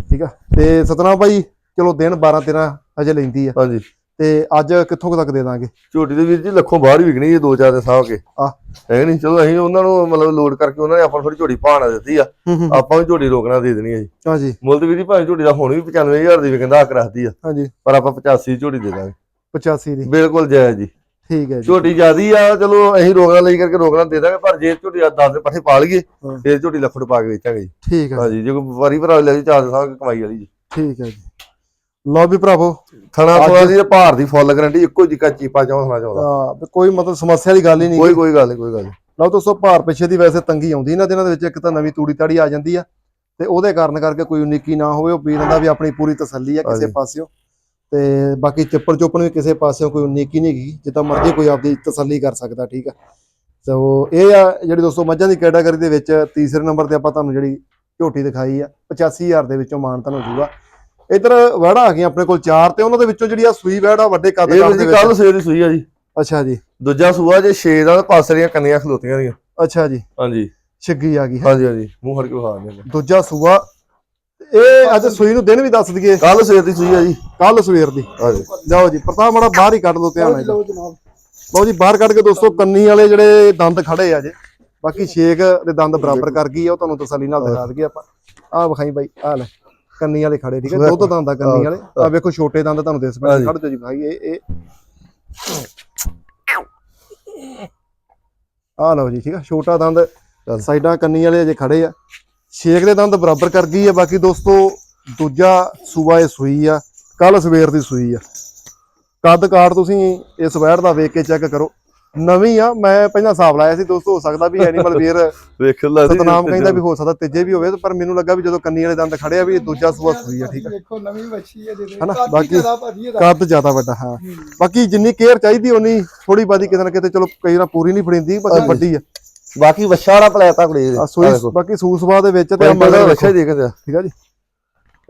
ਠੀਕ ਆ ਤੇ ਸਤਨਾਮ ਭਾਈ ਚਲੋ ਦਿਨ 12 13 ਅਜੇ ਲੈਂਦੀ ਆ। ਹਾਂਜੀ। ਤੇ ਅੱਜ ਕਿੱਥੋਂ ਤੱਕ ਦੇ ਦਾਂਗੇ? ਝੋਟੀ ਦੇ ਵੀਰ ਜੀ ਲੱਖੋਂ ਬਾਹਰ ਹੀ ਵਿਕਣੀ ਜੀ ਦੋ ਚਾਰ ਦੇ ਸਾਹ ਕੇ। ਆਹ। ਹੈ ਨਹੀਂ? ਚਲੋ ਅਸੀਂ ਉਹਨਾਂ ਨੂੰ ਮਤਲਬ ਲੋਡ ਕਰਕੇ ਉਹਨਾਂ ਨੇ ਆਪਾਂ ਨੂੰ ਥੋੜੀ ਝੋਟੀ ਭਾਣਾ ਦਿੱਤੀ ਆ। ਹੂੰ ਹੂੰ ਆਪਾਂ ਵੀ ਝੋਟੀ ਰੋਕਣਾ ਦੇ ਦੇਣੀ ਆ ਜੀ। ਹਾਂਜੀ ਮੁੱਲ ਤੇ ਵੀਰ ਜੀ ਭਾਵੇਂ ਝੋਟੀ ਦਾ ਹੁਣ ਵੀ 95000 ਦੀ ਵਿਕਦਾ ਹੱਕ ਰੱਖਦੀ ਆ। ਹਾਂਜੀ ਪਰ ਆਪਾਂ 85 ਝੋਟੀ ਦੇ ਦਾਂਗੇ। 85 ਦੀ। ਬਿਲਕੁਲ ਜਾਇਜ਼ ਜੀ। ਠੀਕ ਹੈ ਜੀ। ਝੋਟੀ ਜਿਆਦੀ ਆ ਚਲੋ ਅਸੀਂ ਰੋਕਣਾ ਲਈ ਕਰਕੇ ਰੋਕਣਾ ਦੇ ਦਾਂਗੇ ਪਰ ਜੇ ਝੋਟੀ 10 ਦੇ ਪੱਠੇ ਪਾ ਲਈਏ ਹਾਂ। ਫੇਰ ਝੋਟੀ ਲੱਖ ਰੁਪਏ ਪਾ ਕੇ ਵੇਚਾਂਗੇ ਜੀ। ਠੀਕ ਹੈ ਹਾਂਜੀ ਜੇ। ਕੋਈ ਵਪਾਰੀ ਭਰਾ ਲੈ ਜੀ ਚਾਰ ਸਾਹ ਕਮਾਈ ਵਾਲੀ ਜੀ। ਠੀਕ ਹੈ ਜੀ। ਲਓ ਵੀ ਭਰਾਵੋ ਥਣਾ ਤੋਂ ਦੀ ਭਾਰ ਦੀ ਫੁੱਲ ਗਰੰਟੀ ਇੱਕੋ ਜਿਹਾ ਚੀਪਾ ਚਾਹੁੰਦਾ। ਚਾਹੁੰਦਾ ਵੀ ਕੋਈ ਮਤਲਬ ਸਮੱਸਿਆ ਦੀ ਗੱਲ ਹੀ ਨਹੀਂ ਕੋਈ ਕੋਈ ਗੱਲ ਨਹੀਂ ਕੋਈ ਗੱਲ। ਲਓ ਦੋਸਤੋ ਭਾਰ ਪਿੱਛੇ ਦੀ ਵੈਸੇ ਤੰਗੀ ਆਉਂਦੀ ਇਹਨਾਂ ਦਿਨਾਂ ਦੇ ਵਿੱਚ ਇੱਕ ਤਾਂ ਨਵੀਂ ਤੂੜੀ ਤਾੜੀ ਆ ਜਾਂਦੀ ਆ ਤੇ ਉਹਦੇ ਕਾਰਨ ਕਰਕੇ ਕੋਈ ਉਨੀਕੀ ਨਾ ਹੋਵੇ ਉਹ ਵੀਰਾਂ ਦਾ ਵੀ ਆਪਣੀ ਪੂਰੀ ਤਸੱਲੀ ਆ ਕਿਸੇ। ਪਾਸਿਓਂ। ਤੇ ਬਾਕੀ ਚੱਪੜ ਚੋਪਣ ਵੀ ਕਿਸੇ ਪਾਸਿਓਂ ਕੋਈ ਉਨੀਕੀ ਨਹੀਂ ਹੈਗੀ ਜਿੱਦਾਂ ਮਰਜ਼ੀ ਕੋਈ ਆਪਦੀ ਤਸੱਲੀ ਕਰ ਸਕਦਾ ਠੀਕ ਆ। ਸੋ ਇਹ ਆ ਜਿਹੜੀ ਦੋਸਤੋ ਮੱਝਾਂ ਦੀ ਕੈਟਾਗਰੀ ਦੇ ਵਿੱਚ ਤੀਸਰੇ ਨੰਬਰ ਤੇ ਆਪਾਂ ਤੁਹਾਨੂੰ ਜਿਹੜੀ ਝੋਟੀ ਦਿਖਾਈ ਆ 85000 ਦੇ ਵਿੱਚੋਂ ਮਾਨਤਨ ਹੋ ਜਾਊਗਾ ਇਧਰ ਵੜਾ ਆ ਗਈਆਂ ਆਪਣੇ ਕੋਲ ਚਾਰ ਤੇ ਉਹਨਾਂ ਦੇ ਵਿੱਚੋਂ ਜਿਹੜੀ ਆ ਸੂਈ ਵੜ ਆ ਵੱਡੇ ਕੱਦ ਇਹ ਕੱਦ ਵੀਰ ਦੇ ਜੀ ਵਿੱਚ। ਕੱਲ ਸਵੇਰ ਦੀ ਸੂਈ ਆ ਜੀ। ਅੱਛਾ ਜੀ। ਦੂਜਾ ਸੂਆ ਜੇ 6 ਦਾ ਪਾਸਰੀਆਂ ਕੰਨੀਆਂ ਖਲੋਤੀਆਂ ਦੀਆਂ। ਅੱਛਾ ਜੀ। ਹਾਂਜੀ। ਛਿੱਗੀ ਆ ਗਈ ਹੈ। ਹਾਂਜੀ ਹਾਂਜੀ। ਮੂੰਹ ਹੜ ਕੇ ਵਿਖਾ ਦਿੰਦੇ ਦੂਜਾ ਸੂਆ ਇਹ ਅੱਜ ਸੂਈ ਨੂੰ ਦਿਨ ਵੀ ਦੱਸ ਦਈਏ। ਕੱਲ ਸਵੇਰ ਦੀ ਸੂਈ ਆ ਜੀ। ਕੱਲ ਸਵੇਰ ਦੀ। ਹਾਂਜੀ। ਜਾਓ ਜੀ ਪ੍ਰਤਾਪ ਮਾੜਾ ਬਾਹਰ ਹੀ ਕੱਢ ਲਓ ਧਿਆਨ ਨਾਲ। ਲਓ ਜਨਾਬ ਲਓ ਜੀ ਬਾਹਰ ਕੱਢ ਕੇ ਦੋਸਤੋ ਕੰਨੀ ਵਾਲੇ ਜਿਹੜੇ ਦੰਦ ਖੜੇ ਆ ਜੇ। ਬਾਕੀ ਛੇਕ ਦੇ ਦੰਦ ਬਰਾਬਰ ਕਰ ਗਈ ਆ ਉਹ ਤੁਹਾਨੂੰ ਤਸੱਲੀ ਨਾਲ ਦਿਖਾ ਦਈਏ ਆਪਾਂ। ਆਹ ਵਿਖਾਈ ਬਾਈ ਆਹ ਲੈ। ਕੰਨੀ ਵਾਲੇ ਖੜੇ ਠੀਕ ਹੈ? ਦੁੱਧ ਦੰਦ ਆ ਕੰਨੀ ਵਾਲੇ। ਆ ਵੇਖੋ ਛੋਟੇ ਦੰਦ ਤੁਹਾਨੂੰ ਦਿਸ ਪੈਣੇ ਹਾਂਜੀ। ਖੜ ਜਾਓ ਜੀ ਭਾਈ ਇਹ ਇਹ ਆਹ ਲਓ ਜੀ ਠੀਕ ਆ ਛੋਟਾ ਦੰਦ। ਸਾਈਡਾਂ ਕੰਨੀ ਵਾਲੇ ਅਜੇ ਖੜੇ ਆ। ਛੇਕ ਦੇ ਦੰਦ ਬਰਾਬਰ ਕਰ ਗਈ ਆ ਬਾਕੀ ਦੋਸਤੋ ਦੂਜਾ ਸੂਆ ਇਹ ਸੂਈ ਆ ਕੱਲ ਸਵੇਰ ਦੀ ਸੂਈ ਆ। ਕੱਦ ਕਾਠ ਤੁਸੀਂ ਇਸ ਵੈੜ ਦਾ ਵੇਖ ਕੇ ਚੈੱਕ ਕਰੋ। ਨਵੀਂ ਆ ਮੈਂ ਪਹਿਲਾਂ ਹਿਸਾਬ ਲਾਇਆ ਸੀ ਦੋਸਤੋ ਹੋ ਸਕਦਾ ਵੀ ਐਨੀਮਲ ਵੇਅਰ ਵੇਖ ਲੈ ਸਤਨਾਮ ਕਹਿੰਦਾ ਵੀ ਹੋ ਸਕਦਾ ਤੀਜੇ ਵੀ ਹੋਵੇ ਪਰ ਮੈਨੂੰ ਲੱਗਾ ਵੀ ਜਦੋਂ ਕੰਨੀ ਵਾਲੇ ਦੰਦ ਖੜੇ ਆ ਵੀ ਇਹ ਦੂਜਾ ਸੂਆ ਸੂਈ ਆ ਠੀਕ ਆ। ਦੇਖੋ ਨਵੀਂ ਵੱਛੀ ਹੈ ਜਿਹਦੇ ਹਨਾ, ਕਾਦੀ ਬਾਕੀ- ਕੱਦ ਜ਼ਿਆਦਾ ਵੱਡਾ ਹਾਂ। ਬਾਕੀ ਜਿੰਨੀ ਕੇਅਰ ਚਾਹੀਦੀ ਉਨੀ ਥੋੜੀ ਬਾਦੀ ਕਿਤੇ ਨਾ ਕਿਤੇ ਚਲੋ ਕਈ ਵਾਰ ਪੂਰੀ ਨਹੀਂ ਫੜਿੰਦੀ ਬਾਕੀ ਵੱਡੀ ਆ। ਬਾਕੀ ਵੱਛਾ ਵਾਲਾ ਪਲੇਤਾ ਕੁੜੀ ਆ ਸੂਈ ਬਾਕੀ ਸੂਸਵਾ ਦੇ ਵਿੱਚ ਤੇ ਮਗਰ ਵੱਛਾ ਦੇਖਦੇ ਆ ਠੀਕ ਆ ਜੀ।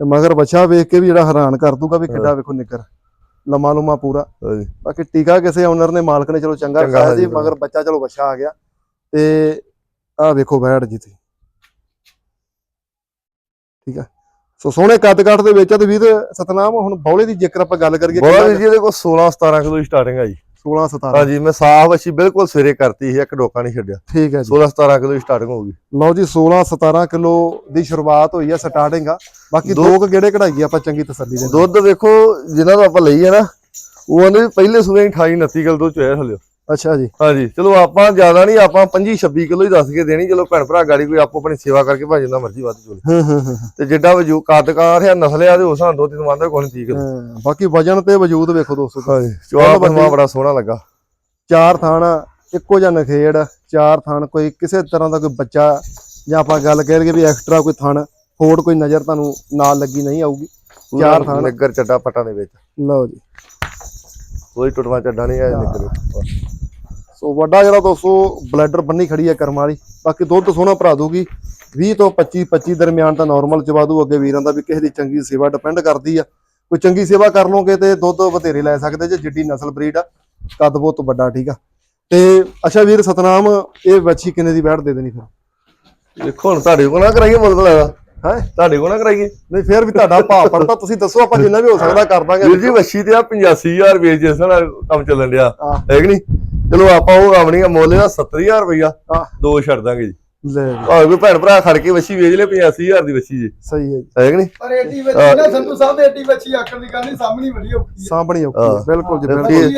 ਤੇ ਮਗਰ ਬੱਚਾ ਵੇਖ ਕੇ ਵੀ ਜਿਹੜਾ ਹੈਰਾਨ ਕਰ ਦੂਗਾ ਵੀ ਕਿੱਡਾ ਵੇਖੋ ਨਿੱਕਰ। ਲੰਮਾ ਲੁਮਾ ਪੂਰਾ। ਹਾਂਜੀ। ਬਾਕੀ ਟੀਕਾ ਕਿਸੇ ਓਨਰ ਨੇ ਮਾਲਕ ਨੇ ਚਲੋ ਚੰਗਾ ਜੀ ਹਾਂਜੀ, ਮਗਰ ਬੱਚਾ ਚਲੋ ਬੱਚਾ ਆ ਗਿਆ। ਤੇ ਆਹ ਵੇਖੋ ਬੈੜ ਜੀ ਤੁਸੀਂ। ਠੀਕ ਆ। ਸੋ ਸੋਹਣੇ ਕੱਦ ਕਾਠ ਦੇ ਵਿੱਚ ਆ ਤੇ ਵੀਰ ਸਤਨਾਮ ਹੁਣ ਬੌਲੇ ਦੀ ਜੇਕਰ ਆਪਾਂ ਗੱਲ ਕਰੀਏ ਬੋਲਾ ਵੀਰ ਜੀ ਇਹਦੇ ਕੋਲ 16 17 ਕਿਲੋ ਸਟਾਰਟਿੰਗ ਆ ਜੀ। 16 17 ਹਾਂਜੀ ਮੈਂ ਸਾਫ਼ ਅੱਛੀ ਬਿਲਕੁਲ ਸਵੇਰੇ ਕਰਤੀ ਸੀ ਇੱਕ ਡੋਕਾ ਨਹੀਂ ਛੱਡਿਆ। ਠੀਕ ਹੈ ਜੀ। 16 17 ਕਿਲੋ ਸਟਾਰਟਿੰਗ ਹੋਊਗੀ ਲਓ ਜੀ 16 17 ਕਿਲੋ ਦੀ ਸ਼ੁਰੂਆਤ ਹੋਈ ਆ ਸਟਾਰਟਿੰਗ ਆ। ਬਾਕੀ ਦੋ ਕੁ ਗੇੜੇ ਕਢਾਈਏ ਆਪਾਂ ਚੰਗੀ ਤਸੱਲੀ ਦੇ। ਦੁੱਧ ਵੇਖੋ ਜਿਨ੍ਹਾਂ ਦਾ ਆਪਾਂ ਲਈ ਹੈ ਨਾ ਉਹ ਕਹਿੰਦੇ ਵੀ ਪਹਿਲੇ ਸੂਏ 28 29 ਕਿਲੋ ਦੁੱਧ ਚੋਇਆ ਥੱਲੇ। ਅੱਛਾ ਜੀ। ਹਾਂਜੀ ਚਲੋ ਆਪਾਂ ਜ਼ਿਆਦਾ ਨਹੀਂ ਆਪਾਂ 25 26 ਕਿਲੋ ਹੀ ਦੱਸ ਕੇ ਦੇਣੀ ਚਲੋ ਭੈਣ ਭਰਾ ਗਾੜੀ ਕੋਈ ਆਪੋ ਆਪਣੀ ਸੇਵਾ ਕਰਕੇ ਭਾਵੇਂ ਜਿੰਨਾ ਮਰਜ਼ੀ ਵੱਧ ਚੋਲੇ। ਹੂੰ ਹੂੰ ਹੂੰ ਤੇ ਜਿੱਡਾ ਵਜੂ ਕਾਦਕਾਰ ਹੈ ਨਸਲ ਆ ਤੇ ਉਸ ਨਾਲ ਦੋ ਤਿੰਨ ਮੰਨਦਾ ਕੋਈ ਨਹੀਂ 30 ਕਿਲੋ ਹਾਂ, ਬਾਕੀ ਵਜਨ ਤੇ ਵਜੂਦ ਵੇਖੋ ਦੋਸਤੋ। ਹਾਂਜੀ ਚਵਾ ਬੰਮਾ ਬੜਾ ਸੋਹਣਾ ਲੱਗਾ। ਚਾਰ ਥਾਣ ਇੱਕੋ ਜਿਹਾ ਨਖੇੜ ਚਾਰ ਥਾਣ ਕੋਈ ਕਿਸੇ ਤਰ੍ਹਾਂ ਦਾ ਕੋਈ ਬੱਚਾ ਜਾਂ ਆਪਾਂ ਗੱਲ ਕਹਿ ਲਈਏ ਵੀ ਐਕਸਟਰਾ ਕੋਈ ਥਣ ਫੋੜ ਕੋਈ ਨਜ਼ਰ ਤੁਹਾਨੂੰ ਨਾਲ ਲੱਗੀ ਨਹੀਂ ਆਊਗੀ। ਚਾਰ ਥਾਣ ਨਿੱਗਰ ਚੱਡਾ ਪਟਾ ਦੇ ਵਿੱਚ। ਲਓ ਜੀ। ਕੋਈ ਟੁੱਟਵਾ ਚੱਡਾ ਨਹੀਂ ਆਇਆ ਵਿੱਚ। ਸੋ ਵੱਡਾ ਜਿਹੜਾ ਦੋਸਤੋ ਬਲੈਡਰ ਬੰਨੀ ਖੜੀ ਹੈ ਕਰਮ ਵਾਲੀ। ਬਾਕੀ ਦੁੱਧ ਸੋਹਣਾ ਭਰਾ ਦੂਗੀ 20 ਤੋਂ 25 25 ਦਰਮਿਆਨ ਤਾਂ ਨਾਰਮਲ ਚਵਾ ਦੂ ਅੱਗੇ ਵੀਰਾਂ ਦਾ ਵੀ ਕਿਸੇ ਦੀ ਚੰਗੀ ਸੇਵਾ ਡਿਪੈਂਡ ਕਰਦੀ ਆ। ਕੋਈ ਚੰਗੀ ਸੇਵਾ ਕਰ ਲਓਗੇ ਤੇ ਦੁੱਧ ਵਧੇਰੇ ਲੈ ਸਕਦੇ ਜੇ ਜਿੱਡੀ ਨਸਲ ਬਰੀਡ ਆ। ਕੱਦ ਬਹੁਤ ਵੱਡਾ ਠੀਕ ਆ। ਤੇ ਅੱਛਾ ਵੀਰ ਸਤਨਾਮ ਇਹ ਵੱਛੀ ਕਿੰਨੇ ਦੀ ਬੈਠ ਦੇ ਦੇਣੀ ਫਿਰ? ਦੇਖੋ ਹੁਣ ਤੁਹਾਡੇ ਕੋਲ ਨਾ ਕਰਾਈਏ ਮੁੱਲ ਬੁਲਾਇਆ ਹੈ? ਤੁਹਾਡੇ ਕੋਲ ਨਾ ਕਰਾਈਏ। ਨਹੀਂ ਫੇਰ ਵੀ ਤੁਹਾਡਾ ਭਾਅ ਪੜਦਾ ਤੁਸੀਂ ਦੱਸੋ ਆਪਾਂ ਜਿੰਨਾ ਵੀ ਹੋ ਸਕਦਾ ਕਰ ਦਾਂਗੇ। ਵੀਰ ਜੀ ਵੱਛੀ ਤੇ ਆ 85000 ਰੁਪਏ ਜਿਸ ਨਾਲ ਕੰਮ ਚੱਲਣ ਡਿਆ। ਹੈ। ਕਿ ਨਹੀਂ? ਚਲੋ ਆਪਾਂ ਉਹ ਕੰਮ ਨਹੀਂ ਮੁੱਲ ਦਾ 70000 ਰੁਪਇਆ। ਦੋ ਛੱਡ ਦਾਂਗੇ ਜੀ। ਲੈ ਆਹ ਕੋਈ ਭੈਣ ਭਰਾ ਖੜ ਕੇ ਵੱਛੀ ਵੇਚ ਲੈ 85000 ਦੀ ਵੱਛੀ ਜੀ। ਸਹੀ ਹੈ ਜੀ। ਹੈ ਕਿ ਨਹੀਂ? ਪਰ ਏਡੀ ਵੱਛੀ ਨਾ ਸੰਤੂ ਸਾਹਿਬ ਦੇ ਏਡੀ ਵੱਛੀ ਆਖਣ ਦੀ ਗੱਲ ਨਹੀਂ ਸਾਹਮਣੀ ਬੜੀ ਔਖੀ ਹੈ। ਸਾਂਭਣੀ ਔਖੀ ਹੈ। ਹਾਂ। ਬਿਲਕੁਲ ਜੀ ਬਿਲਕੁਲ। ਚੀਜ਼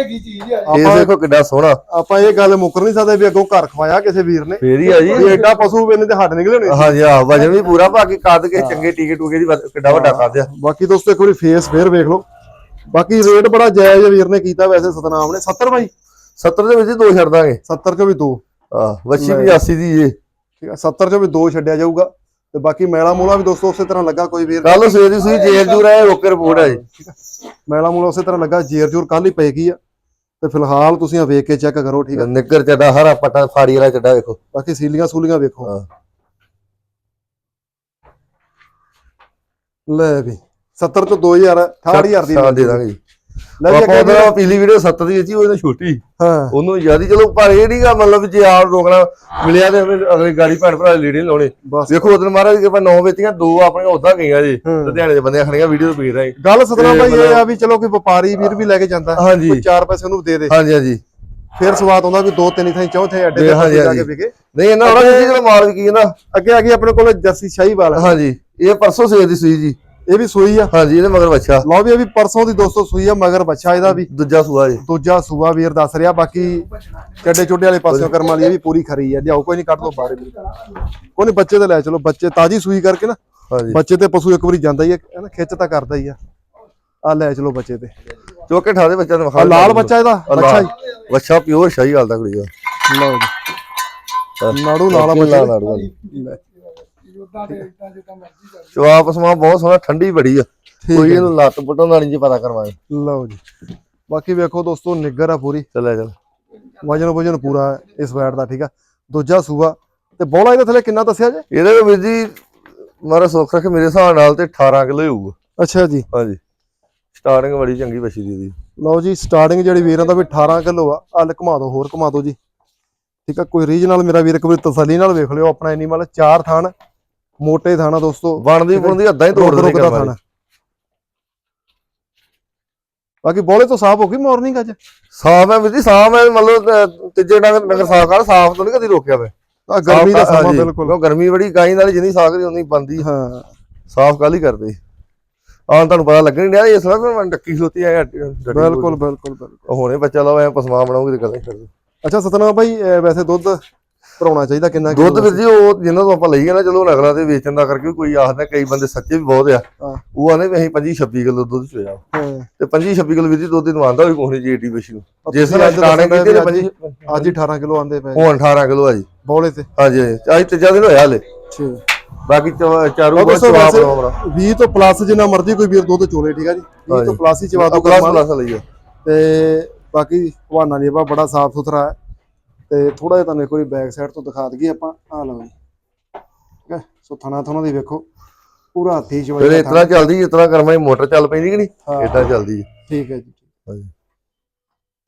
ਹੈ। ਇਹ ਆਪਾਂ- ਦੇਖੋ ਕਿੱਡਾ ਸੋਹਣਾ। ਆਪਾਂ ਇਹ ਗੱਲ ਮੁੱਕਰ ਨਹੀਂ ਸਕਦੇ ਵੀ ਅੱਗੋਂ ਘਰ ਖਵਾਇਆ ਕਿਸੇ ਵੀਰ ਨੇ। ਫੇਰ ਹੀ ਆ ਜੀ। ਵੀ ਐਡਾ ਪਸ਼ੂ ਵੇਨੇ ਤੇ ਹੱਡ ਨਿਕਲੇ ਹੋਣੇ ਹਾਂਜੀ ਆ ਵਜਨ ਵੀ ਪੂਰਾ ਪਾ ਕੇ ਕੱਦ ਕੇ ਚੰਗੇ ਟੀਕੇ ਟੂਕੇ ਦੀ ਕਿੱਡਾ ਵੱਡਾ ਕੱਦ ਆ। ਬਾਕੀ ਦੋਸਤੋ ਇੱਕ ਵਾਰੀ ਫੇਸ ਫੇਰ ਵੇਖ ਲਓ। ਬਾਕੀ ਰੇਟ ਬੜਾ ਜਾਇਜ਼ ਹੈ ਵੀਰ ਨੇ ਕੀਤਾ ਵੈਸੇ ਸਤਨਾਮ ਨੇ। 70 ਬਾਈ? 70 ਦੇ ਵਿੱਚ ਹੀ ਦੋ ਛੱਡ ਦਾਂਗੇ। 70 ਚੋਂ ਵੀ ਦੋ। ਆ ਵੱਛੀ ਲੈ। 85 ਦੀ ਜੀ। ਠੀਕ ਹੈ 70 ਚੋਂ ਵੀ ਦੋ ਛੱਡਿਆ ਜਾਊਗਾ। ਤੇ ਬਾਕੀ ਮੈਲਾ ਮੂਲਾ ਵੀ ਦੋਸਤੋ ਉਸੇ ਤਰ੍ਹਾਂ ਲੱਗਾ ਕੋਈ ਵੀਰ ਕੱਲ ਸਵੇਰ ਦੀ ਸੂਈ ਜੇਲ ਜੂਰ ਹੈ ਓਕੇ ਰਿਪੋਰਟ ਹੈ ਜੀ ਮੈਲਾ ਮੂਲਾ ਉਸੇ ਤਰ੍ਹਾਂ ਲੱਗਾ ਜੇਰ ਜੂਰ ਕੱਲ ਹੀ ਪਏਗੀ ਆ। ਤੇ ਫਿਲਹਾਲ ਤੁਸੀਂ ਆ ਵੇਖ ਕੇ ਚੈੱਕ ਕਰੋ ਠੀਕ ਹੈ ਨਿੱਗਰ ਚੱਡਾ ਹਰਾ ਪਟਾ ਫਾੜੀ ਵਾਲਾ ਚੱਡਾ ਵੇਖੋ। ਬਾਕੀ ਸੀਲੀਆਂ ਸੂਲੀਆਂ ਵੇਖੋ। ਹਾਂ। ਲੈ ਵੀ 70 ਤੋਂ 2000 68000 ਦੀ ਦੇ ਦਾਂਗੇ। ਜੀ ਆਪਾਂ ਉਹਦਾ ਪੀਲੀ ਵੀਡੀਓ 70 ਦੀ ਸੀ ਉਹ ਇਹਨਾਂ ਛੋਟੀ। ਹਾਂ। ਉਹਨੂੰ ਜਿਆਦੀ ਚਲੋ ਪਰ ਇਹ ਨਹੀਂਗਾ ਮਤਲਬ ਜੇ ਆਪ ਰੋਕਣਾ ਮਿਲਿਆ ਤੇ ਅਗਲੀ ਗਾੜੀ ਭੈਣ ਭਰਾ ਲੀੜੇ ਲਾਉਣੇ। ਵੇਖੋ ਉਦੋਂ ਮਹਾਰਾਜ ਕਿ ਆਪਾਂ 9 ਵੇਚੀਆਂ ਦੋ ਆਪਣੀਆਂ ਉਦਾਂ ਗਈਆਂ ਜੀ ਹੂੰ। ਲੁਧਿਆਣੇ ਦੇ ਬੰਦੇ ਖੜੀਆਂ ਵੀਡੀਓ ਪੀ ਰਹੇ। ਗੱਲ ਸਤਨਾਮ ਤੇ ਭਾਈ ਇਹ ਆ ਵੀ ਚਲੋ ਕੋਈ ਵਪਾਰੀ ਵੀਰ ਵੀ ਲੈ ਕੇ ਜਾਂਦਾ ਕੋਈ 4 ਪੈਸੇ ਉਹਨੂੰ ਦੇ ਦੇ। ਹਾਂਜੀ ਹਾਂਜੀ ਫਿਰ ਸਵਾਦ ਆਉਂਦਾ ਵੀ ਦੋ ਤਿੰਨ ਥਾਈ ਚੌਥੇ ਅੱਡੇ ਤੇ ਜਾ ਕੇ। ਵਿਕੇ। ਨਹੀਂ ਇਹਨਾਂ ਉਹਨਾਂ ਜਿਹੜਾ ਮਾਲ ਵੀ ਕੀ ਨਾ। ਅੱਗੇ ਆ ਗਈ ਆਪਣੇ ਕੋਲ ਜਰਸੀ ਸ਼ਾਹੀਵਾਲ। ਹਾਂਜੀ ਇਹ ਪਰਸੋਂ ਸਵੇਰ ਦੀ ਸੂਈ ਜੀ। ਇਹ ਵੀ ਸੂਈ ਆ। ਹਾਂਜੀ ਇਹਦੇ ਮਗਰ ਬੱਚਾ ਲਓ ਵੀ ਇਹ ਵੀ ਪਰਸੋਂ ਦੀ ਦੋਸਤੋ ਸੂਈ ਆ ਮਗਰ ਬੱਚਾ ਇਹਦਾ ਵੀ। ਦੂਜਾ ਸੂਆ ਜੀ ਦੂਜਾ ਸੂਆ ਵੀਰ ਦੱਸ ਰਿਹਾ ਬਾਕੀ ਚੱਡੇ ਚੁੱਡੇ ਵਾਲੇ ਪਾਸਿਓਂ ਕਰਮ ਵਾਲੀ ਇਹ ਵੀ ਪੂਰੀ ਖਰੀ ਆ। ਲਿਆਓ ਕੋਈ ਨਹੀਂ ਕੱਢ ਦੋ ਬਾਹਰ। ਕੋਈ ਨਹੀਂ ਬੱਚੇ ਤੇ ਲੈ ਚਲੋ ਬੱਚੇ ਤਾਜੀ ਸੂਈ ਕਰਕੇ ਨਾ ਹਾਂਜੀ। ਬੱਚੇ ਤੇ ਪਸ਼ੂ ਇੱਕ ਵਾਰੀ ਜਾਂਦਾ ਹੀ ਹੈ ਨਾ ਖਿੱਚ ਤਾਂ ਕਰਦਾ ਹੀ ਆ। ਆ ਲੈ ਚਲੋ ਬੱਚੇ ਤੇ। ਚੋਕੇ ਠਾ ਦੇ ਬੱਚਾ ਨੂੰ ਵਿਖਾ ਆ ਲਾਲ ਬੱਚਾ ਇਹਦਾ ਬੱਚਾ ਲਾਲ। ਬੱਚਾ ਪਿਓਰ ਸ਼ਾਹੀ ਹਾਲ ਦਾ ਕੁੜੀ ਦਾ। ਹੀ ਲਓ ਜੀ। ਨਾੜੂ ਲਾਲਾ ਬੱਚਾ ਨਾੜੂ ਵਾਲੀ। ਉਦਾਂ ਦੇ ਇਦਾਂ ਜਿੱਦਾਂ ਮਰਜ਼ੀ ਕਰ ਜਵਾਬ ਸਮਾਂ ਬਹੁਤ ਸੋਹਣਾ ਠੰਡੀ ਬੜੀ ਆ। ਕੋਈ ਇਹਨੂੰ ਲੱਤ ਪੁੱਟਣ ਦਾ ਨਹੀਂ ਜੀ ਪਤਾ ਕਰਵਾਏ। ਲਓ ਜੀ। ਬਾਕੀ ਵੇਖੋ ਦੋਸਤੋ ਨਿੱਗਰ ਆ ਪੂਰੀ। ਚੱਲਿਆ ਚੱਲ। ਵਜਨ ਵਜਨ ਪੂਰਾ ਇਸ ਵੈਟ ਦਾ ਠੀਕ ਆ? ਦੂਜਾ ਸੂਆ। ਤੇ ਬੋਲਾ ਇਹਦੇ ਥੱਲੇ ਕਿੰਨਾ ਦੱਸਿਆ ਜੇ? ਇਹਦੇ ਵਿੱਚ ਵੀਰ ਜੀ ਮਾਰਾ ਸੁੱਖ ਰੱਖ ਮੇਰੇ ਹਿਸਾਬ ਨਾਲ ਤੇ 18 ਕਿਲੋ ਹੋਊਗਾ। ਅੱਛਾ ਜੀ। ਹਾਂਜੀ। ਸਟਾਰਟਿੰਗ ਬੜੀ ਚੰਗੀ ਬੱਛੀ ਦੀ ਇਹਦੀ। ਲਓ ਜੀ ਸਟਾਰਟਿੰਗ ਜਿਹੜੀ ਵੀਰਾਂ ਦਾ ਵੀ 18 ਕਿਲੋ ਆ ਹਲ ਘੁਮਾ ਦਿਓ ਹੋਰ ਘੁਮਾ ਦਿਓ ਜੀ। ਠੀਕ ਆ ਕੋਈ ਰੀਜਨਲ ਮੇਰਾ ਵੀਰ ਇੱਕ ਵਾਰੀ ਤਸੱਲੀ ਨਾਲ ਵੇਖ ਲਿਓ ਆਪਣਾ ਐਨੀਮਲ ਚਾਰ ਥਣ ਮੋਟੇ ਥਾਣਾ ਦੋਸਤੋ। ਬਣਦੀ ਬਣਦੀ ਅੱਧਾ ਹੀ ਤੋੜ ਦਾ ਥਾਣਾ। ਬਾਕੀ ਬੋਲੇ ਤੋਂ ਸਾਫ਼ ਹੋ ਗਈ ਮਾਰਨਿੰਗ ਅੱਜ? ਸਾਫ਼ ਹੈ ਵੀਰ ਜੀ ਸਾਫ਼ ਹੈ ਮਤਲਬ ਤੀਜੇ ਡੰਗ ਨਗਰ ਸਾਫ਼ ਕਰ ਸਾਫ਼ ਤੋਂ ਨਹੀਂ ਕਦੀ ਰੋਕਿਆ ਵੇ ਆ ਗਰਮੀ ਦਾ ਸਮਾਂ ਬਿਲਕੁਲ। ਕਿਉਂ ਗਰਮੀ ਬੜੀ ਗਾਈ ਨਾਲ ਜਿੰਨੀ ਦੀ ਉਨੀ ਬੰਦੀ ਹਾਂ। ਸਾਫ਼ ਕਾਲੀ ਕਰਦੇ। ਆਹ ਤੁਹਾਨੂੰ ਪਤਾ ਲੱਗਣ ਨਹੀਂ ਇਸ ਵਾਰ ਮੈਂ ਡੱਕੀ ਖਲੋਤੀ ਆ ਬਿਲਕੁਲ ਬਿਲਕੁਲ ਬਿਲਕੁਲ। ਹੁਣੇ ਬੱਚਾ ਲਾਵਾ ਐ ਪਸਮਾ ਬਣਾਉਂਗੀ ਤੇ ਕਰਦੇ ਅੱਛਾ ਸਤਨਾਮ ਭਾਈ ਵੈਸੇ ਦੁੱਧ ਭਰਾਉਣਾ ਚਾਹੀਦਾ ਕਿੰਨਾ ਕੁ ਦੁੱਧ ਵੀਰ ਜੀ ਉਹ ਜਿੰਨਾਂ ਤੋਂ ਆਪਾਂ ਲਈਏ ਨਾ ਚਲੋ ਅਗਲਾ ਤੇ ਵੇਚਣ ਦਾ ਕਰਕੇ ਕੋਈ ਆਖਦਾ ਕਈ ਬੰਦੇ ਸੱਚੇ ਵੀ ਬਹੁਤ ਆ। ਉਹ ਆਨੇ ਵੀ ਅਸੀਂ 25 26 ਕਿਲੋ ਦੁੱਧ ਚੋਇਆ। ਤੇ 25 26 ਕਿਲੋ ਵੀਰ ਜੀ ਦੁੱਧ ਨੂੰ ਆਂਦਾ ਵੀ ਕੋਈ ਜੀ ਏਡੀ ਬਸ਼ੀ ਨੂੰ। ਜਿਸ ਨਾਲ ਟਾਣੇ ਕੀਤੇ ਨੇ ਵੀ 25 ਅੱਜ ਹੀ 18 ਕਿਲੋ ਆਂਦੇ ਪਏ। ਹੁਣ 18 ਕਿਲੋ ਆ ਜੀ। ਬੋਲੇ ਤੇ। ਹਾਂਜੀ। ਅੱਜ ਤੀਜਾ ਦਿਨ ਹੋਇਆ ਹਲੇ। ਠੀਕ। ਬਾਕੀ ਚਵਾ- ਚਾਰੂ ਬਹੁਤ ਵੈਸੇ ਬਣਾਉਣਾ 20 ਤੋਂ ਪਲੱਸ ਜਿੰਨਾ ਮਰਜ਼ੀ ਕੋਈ ਵੀਰ ਦੁੱਧ ਚੋਲੇ ਠੀਕ ਆ ਜੀ? 20 ਤੋਂ। ਪਲੱਸ ਹੀ ਚਵਾ ਦੋ ਪਲੱਸ ਪਲੱਸ ਲਈ ਆ ਤੇ ਬਾਕੀ ਹਵਾਨਾ ਨੀਵਾ ਬੜਾ ਸਾਫ਼ ਸੁਥਰਾ ਹੈ। ਤੇ ਥੋੜਾ ਜਿਹਾ ਤੁਹਾਨੂੰ ਇੱਕ ਵਾਰੀ ਬੈਕ ਸਾਈਡ ਤੋਂ ਦਿਖਾ ਦਈਏ ਆਪਾਂ। ਆ ਲਓ ਜੀ। ਠੀਕ ਹੈ? ਸੋ ਥਣਾ ਥਣਾ ਦੀ ਵੇਖੋ। ਪੂਰਾ ਹੱਥੀ ਫਿਰ ਚਵਾਈ ਇਤਨਾ ਚੱਲਦੀ ਇਤਨਾ ਕਰਮਾ ਹੀ ਮੋਟਰ ਚੱਲ ਪੈਂਦੀ ਕਿ ਨਹੀਂ। ਇਦਾਂ ਚੱਲਦੀ। ਠੀਕ ਹੈ ਜੀ ਹਾਂਜੀ।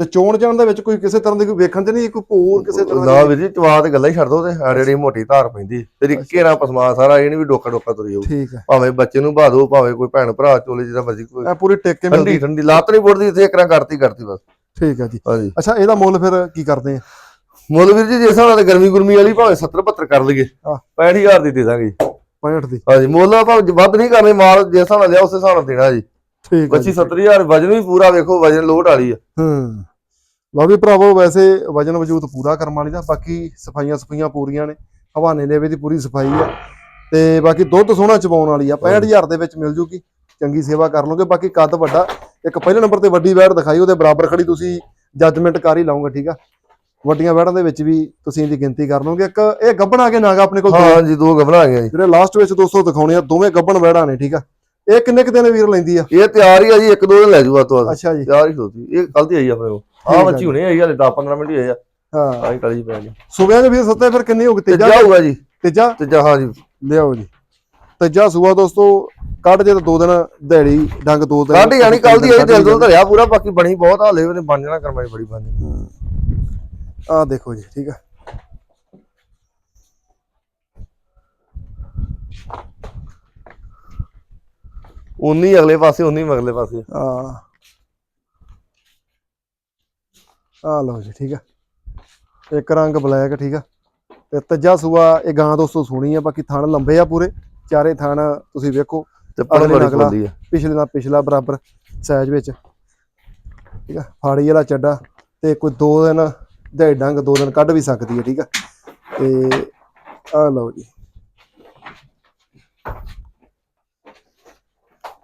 ਤੇ ਚੋਣ ਜਾਣ ਦੇ ਵਿੱਚ ਕੋਈ ਕਿਸੇ ਤਰ੍ਹਾਂ ਦੀ ਕੋਈ ਵੇਖਣ ਚ ਨਹੀਂ ਕੋਈ ਹੋਰ ਕਿਸੇ ਤਰ੍ਹਾਂ ਨਾ ਦੀ? ਵੀਰ ਜੀ ਚਵਾ ਤੇ ਗੱਲਾਂ ਹੀ ਛੱਡ ਦੋ ਤੇ ਆੜੇ ਜਿਹੜੀ ਮੋਟੀ ਧਾਰ ਪੈਂਦੀ ਤੇਰੀ ਘੇਰਾ ਪਸਮਾ ਸਾਰਾ ਇਹ ਨੀ ਵੀ ਡੋਕਾ ਡੋਕਾ ਤੁਰੀ ਜਾਊ। ਭਾਵੇਂ ਬੱਚੇ ਨੂੰ ਬਾਦੋ ਭਾਵੇਂ ਕੋਈ ਭੈਣ ਭਰਾ ਚੋਲੇ ਜਿਹੜਾ ਮਰਜ਼ੀ ਕੋਈ। ਇਹ ਪੂਰੀ ਟਿਕ ਕੇ ਮਿਲਦੀ। ਠੰਡੀ ਲੱਤ ਨਹੀਂ ਪੁੱਟਦੀ ਇੱਥੇ ਇੱਕ ਰਾਂ ਕਰਤੀ ਕਰਤੀ ਬਸ। ਠੀਕ ਹੈ ਜੀ। ਅੱਛਾ ਇਹਦਾ ਮੁੱਲ ਫਿਰ ਕੀ ਕਰਦੇ ਆ? ਮੁੱਲ ਵੀਰ ਜੀ ਜਿਸ ਹਿਸਾਬ ਨਾਲ ਗਰਮੀ ਗੁਰਮੀ ਵਾਲੀ ਭਾਵੇਂ 70 72 ਕਰ ਲਈਏ। ਹਾਂ। 65000 ਦੀ ਦੇ ਦਾਂਗੇ। ਜੀ। 65 ਦੀ। ਹਾਂਜੀ ਮੁੱਲ ਆਪਾਂ ਵੱਧ ਨਹੀਂ ਕਰਨੇ ਮਾਲ ਜਿਸ ਹਿਸਾਬ ਨਾਲ ਲਿਆ ਉਸ ਹਿਸਾਬ ਨਾਲ ਦੇਣਾ ਜੀ। ਠੀਕ ਹੈ ਬੱਚੀ ਜੀ 70000 ਵਜਨ ਵੀ ਪੂਰਾ ਵੇਖੋ ਵਜਨ ਲੋਡ ਵਾਲੀ ਆ। ਹੂੰ। ਲਓ ਵੀ ਭਰਾਵੋ ਵੈਸੇ ਵਜਨ ਵਜੂਦ ਪੂਰਾ ਕਰਮ ਵਾਲੀ ਦਾ ਬਾਕੀ ਸਫਾਈਆਂ ਸਫਾਈਆਂ ਪੂਰੀਆਂ ਨੇ। ਹਵਾਨੇ ਦੇ ਵੀ ਦੀ ਪੂਰੀ ਸਫ਼ਾਈ ਆ। ਤੇ ਬਾਕੀ ਦੁੱਧ ਸੋਹਣਾ ਚਵਾਉਣ ਵਾਲੀ ਆ। 65000 ਦੇ ਵਿੱਚ ਮਿਲ ਜੂਗੀ। ਚੰਗੀ ਸੇਵਾ ਕਰ ਲਓਗੇ। ਬਾਕੀ ਕੱਦ ਵੱਡਾ ਇੱਕ ਪਹਿਲੇ ਨੰਬਰ ਤੇ ਵੱਡੀ ਵੈੜ ਦਿਖਾਈ ਉਹਦੇ ਬਰਾਬਰ ਖੜੀ ਤੁਸੀਂ ਜੱਜਮੈਂਟ ਕਰ ਹੀ ਲਾਉਂਗੇ ਠੀਕ ਆ? ਵੱਡੀਆਂ ਵੈੜਾਂ ਦੇ ਵਿੱਚ ਵੀ ਤੁਸੀਂ ਇਹਦੀ ਗਿਣਤੀ ਕਰ ਲਓਗੇ। ਇੱਕ ਇਹ ਗੱਬਣ ਆ ਕੇ ਨਾਗਾ ਆਪਣੇ ਕੋਲ। ਹਾਂ ਜੀ ਦੋ ਗਬਨਾ ਆ ਗਈਆਂ ਜੀ। ਜਿਹੜੇ ਲਾਸਟ ਵਿੱਚ ਦੋਸਤੋ ਦਿਖਾਉਣੇ ਆ ਦੋਵੇਂ ਗੱਬਣ ਵੈੜਾਂ ਨੇ ਠੀਕ ਆ। ਇਹ ਕਿੰਨੇ ਕੁ ਦਿਨ ਵੀਰ ਲੈਂਦੀ ਆ? ਇਹ ਤਿਆਰ ਹੀ ਆ ਜੀ ਇੱਕ ਦੋ ਦਿਨ ਲੈ ਜੂਗਾ ਤੋਂ ਅੱਛਾ ਜੀ। ਤਿਆਰ ਹੀ ਖਲੋਤੀ ਇਹ ਕੱਲ ਦੀ ਆਈ ਆਪਣੇ ਕੋਲ। ਆ ਬੱਚੀ ਹੁਣੇ ਆਈ ਹਲੇ 10 15 ਮਿੰਟ ਹੀ ਹੋਏ ਆ। ਹਾਂ। ਆਈ ਕਾਲੀ ਪੈ ਗਈ। ਸੁਬਿਆਂ ਦੇ ਵੀਰ ਸੱਤੇ ਫਿਰ ਕਿੰਨੀ ਹੋ ਗਈ ਤੇ ਤੀਜਾ ਜਾਊਗਾ ਜੀ। ਤੀਜਾ? ਤੇ ਜਾ ਹਾਂ ਜੀ। ਲਿਆਓ ਜੀ। ਤੀਜਾ ਸੂਆ ਦੋਸਤੋ ਕੱਢ ਜੇ ਤਾਂ ਦੋ ਦਿਨ ਦਿਹਾੜੀ ਡੰਗ ਦੋ ਦਿਨ ਕਾਢੀ ਯਾਨੀ ਕੱਲ ਦੀ ਆਈ ਦਿਲ ਤੋਂ ਧਰਿਆ ਪੂਰਾ ਬਾਕੀ ਬਣੀ ਬਹੁਤ ਹਾਲੇ ਉਹਨੇ ਬਣ ਜਾਣਾ ਕਰਮਾਈ ਬੜੀ ਬਣ ਜਾਣੀ। ਆ ਦੇਖੋ ਜੀ ਠੀਕ ਆ। ਉਨੀ ਅਗਲੇ ਪਾਸੇ ਉਨੀ ਮਗਲੇ ਪਾਸੇ। ਆ ਆ ਲਓ ਜੀ ਠੀਕ ਆ। ਇੱਕ ਰੰਗ ਬਲੈਕ ਠੀਕ ਆ। ਤੇ ਤੀਜਾ ਸੂਆ ਇਹ ਗਾਂ ਦੋਸਤੋ ਸੋਹਣੀ ਆ ਬਾਕੀ ਥਣ ਲੰਬੇ ਆ ਪੂਰੇ। ਚਾਰੇ ਥਣ ਤੁਸੀਂ ਵੇਖੋ ਤੇ ਪਣ ਅਗਲੇ ਬੜੀ। ਖੋਲਦੀ ਆ। ਪਿਛਲੇ ਨਾਲ ਪਿਛਲਾ ਬਰਾਬਰ ਸਾਈਜ਼ ਵਿੱਚ। ਠੀਕ ਆ ਫਾੜੀ ਵਾਲਾ ਚੱਡਾ ਤੇ ਕੋਈ ਦੋ ਦਿਨ ਦਿਹਾੜੀ ਡੰਗ ਦੋ ਦਿਨ ਕੱਢ ਵੀ ਸਕਦੀ ਹੈ ਠੀਕ ਆ? ਤੇ ਆ ਲਓ ਜੀ।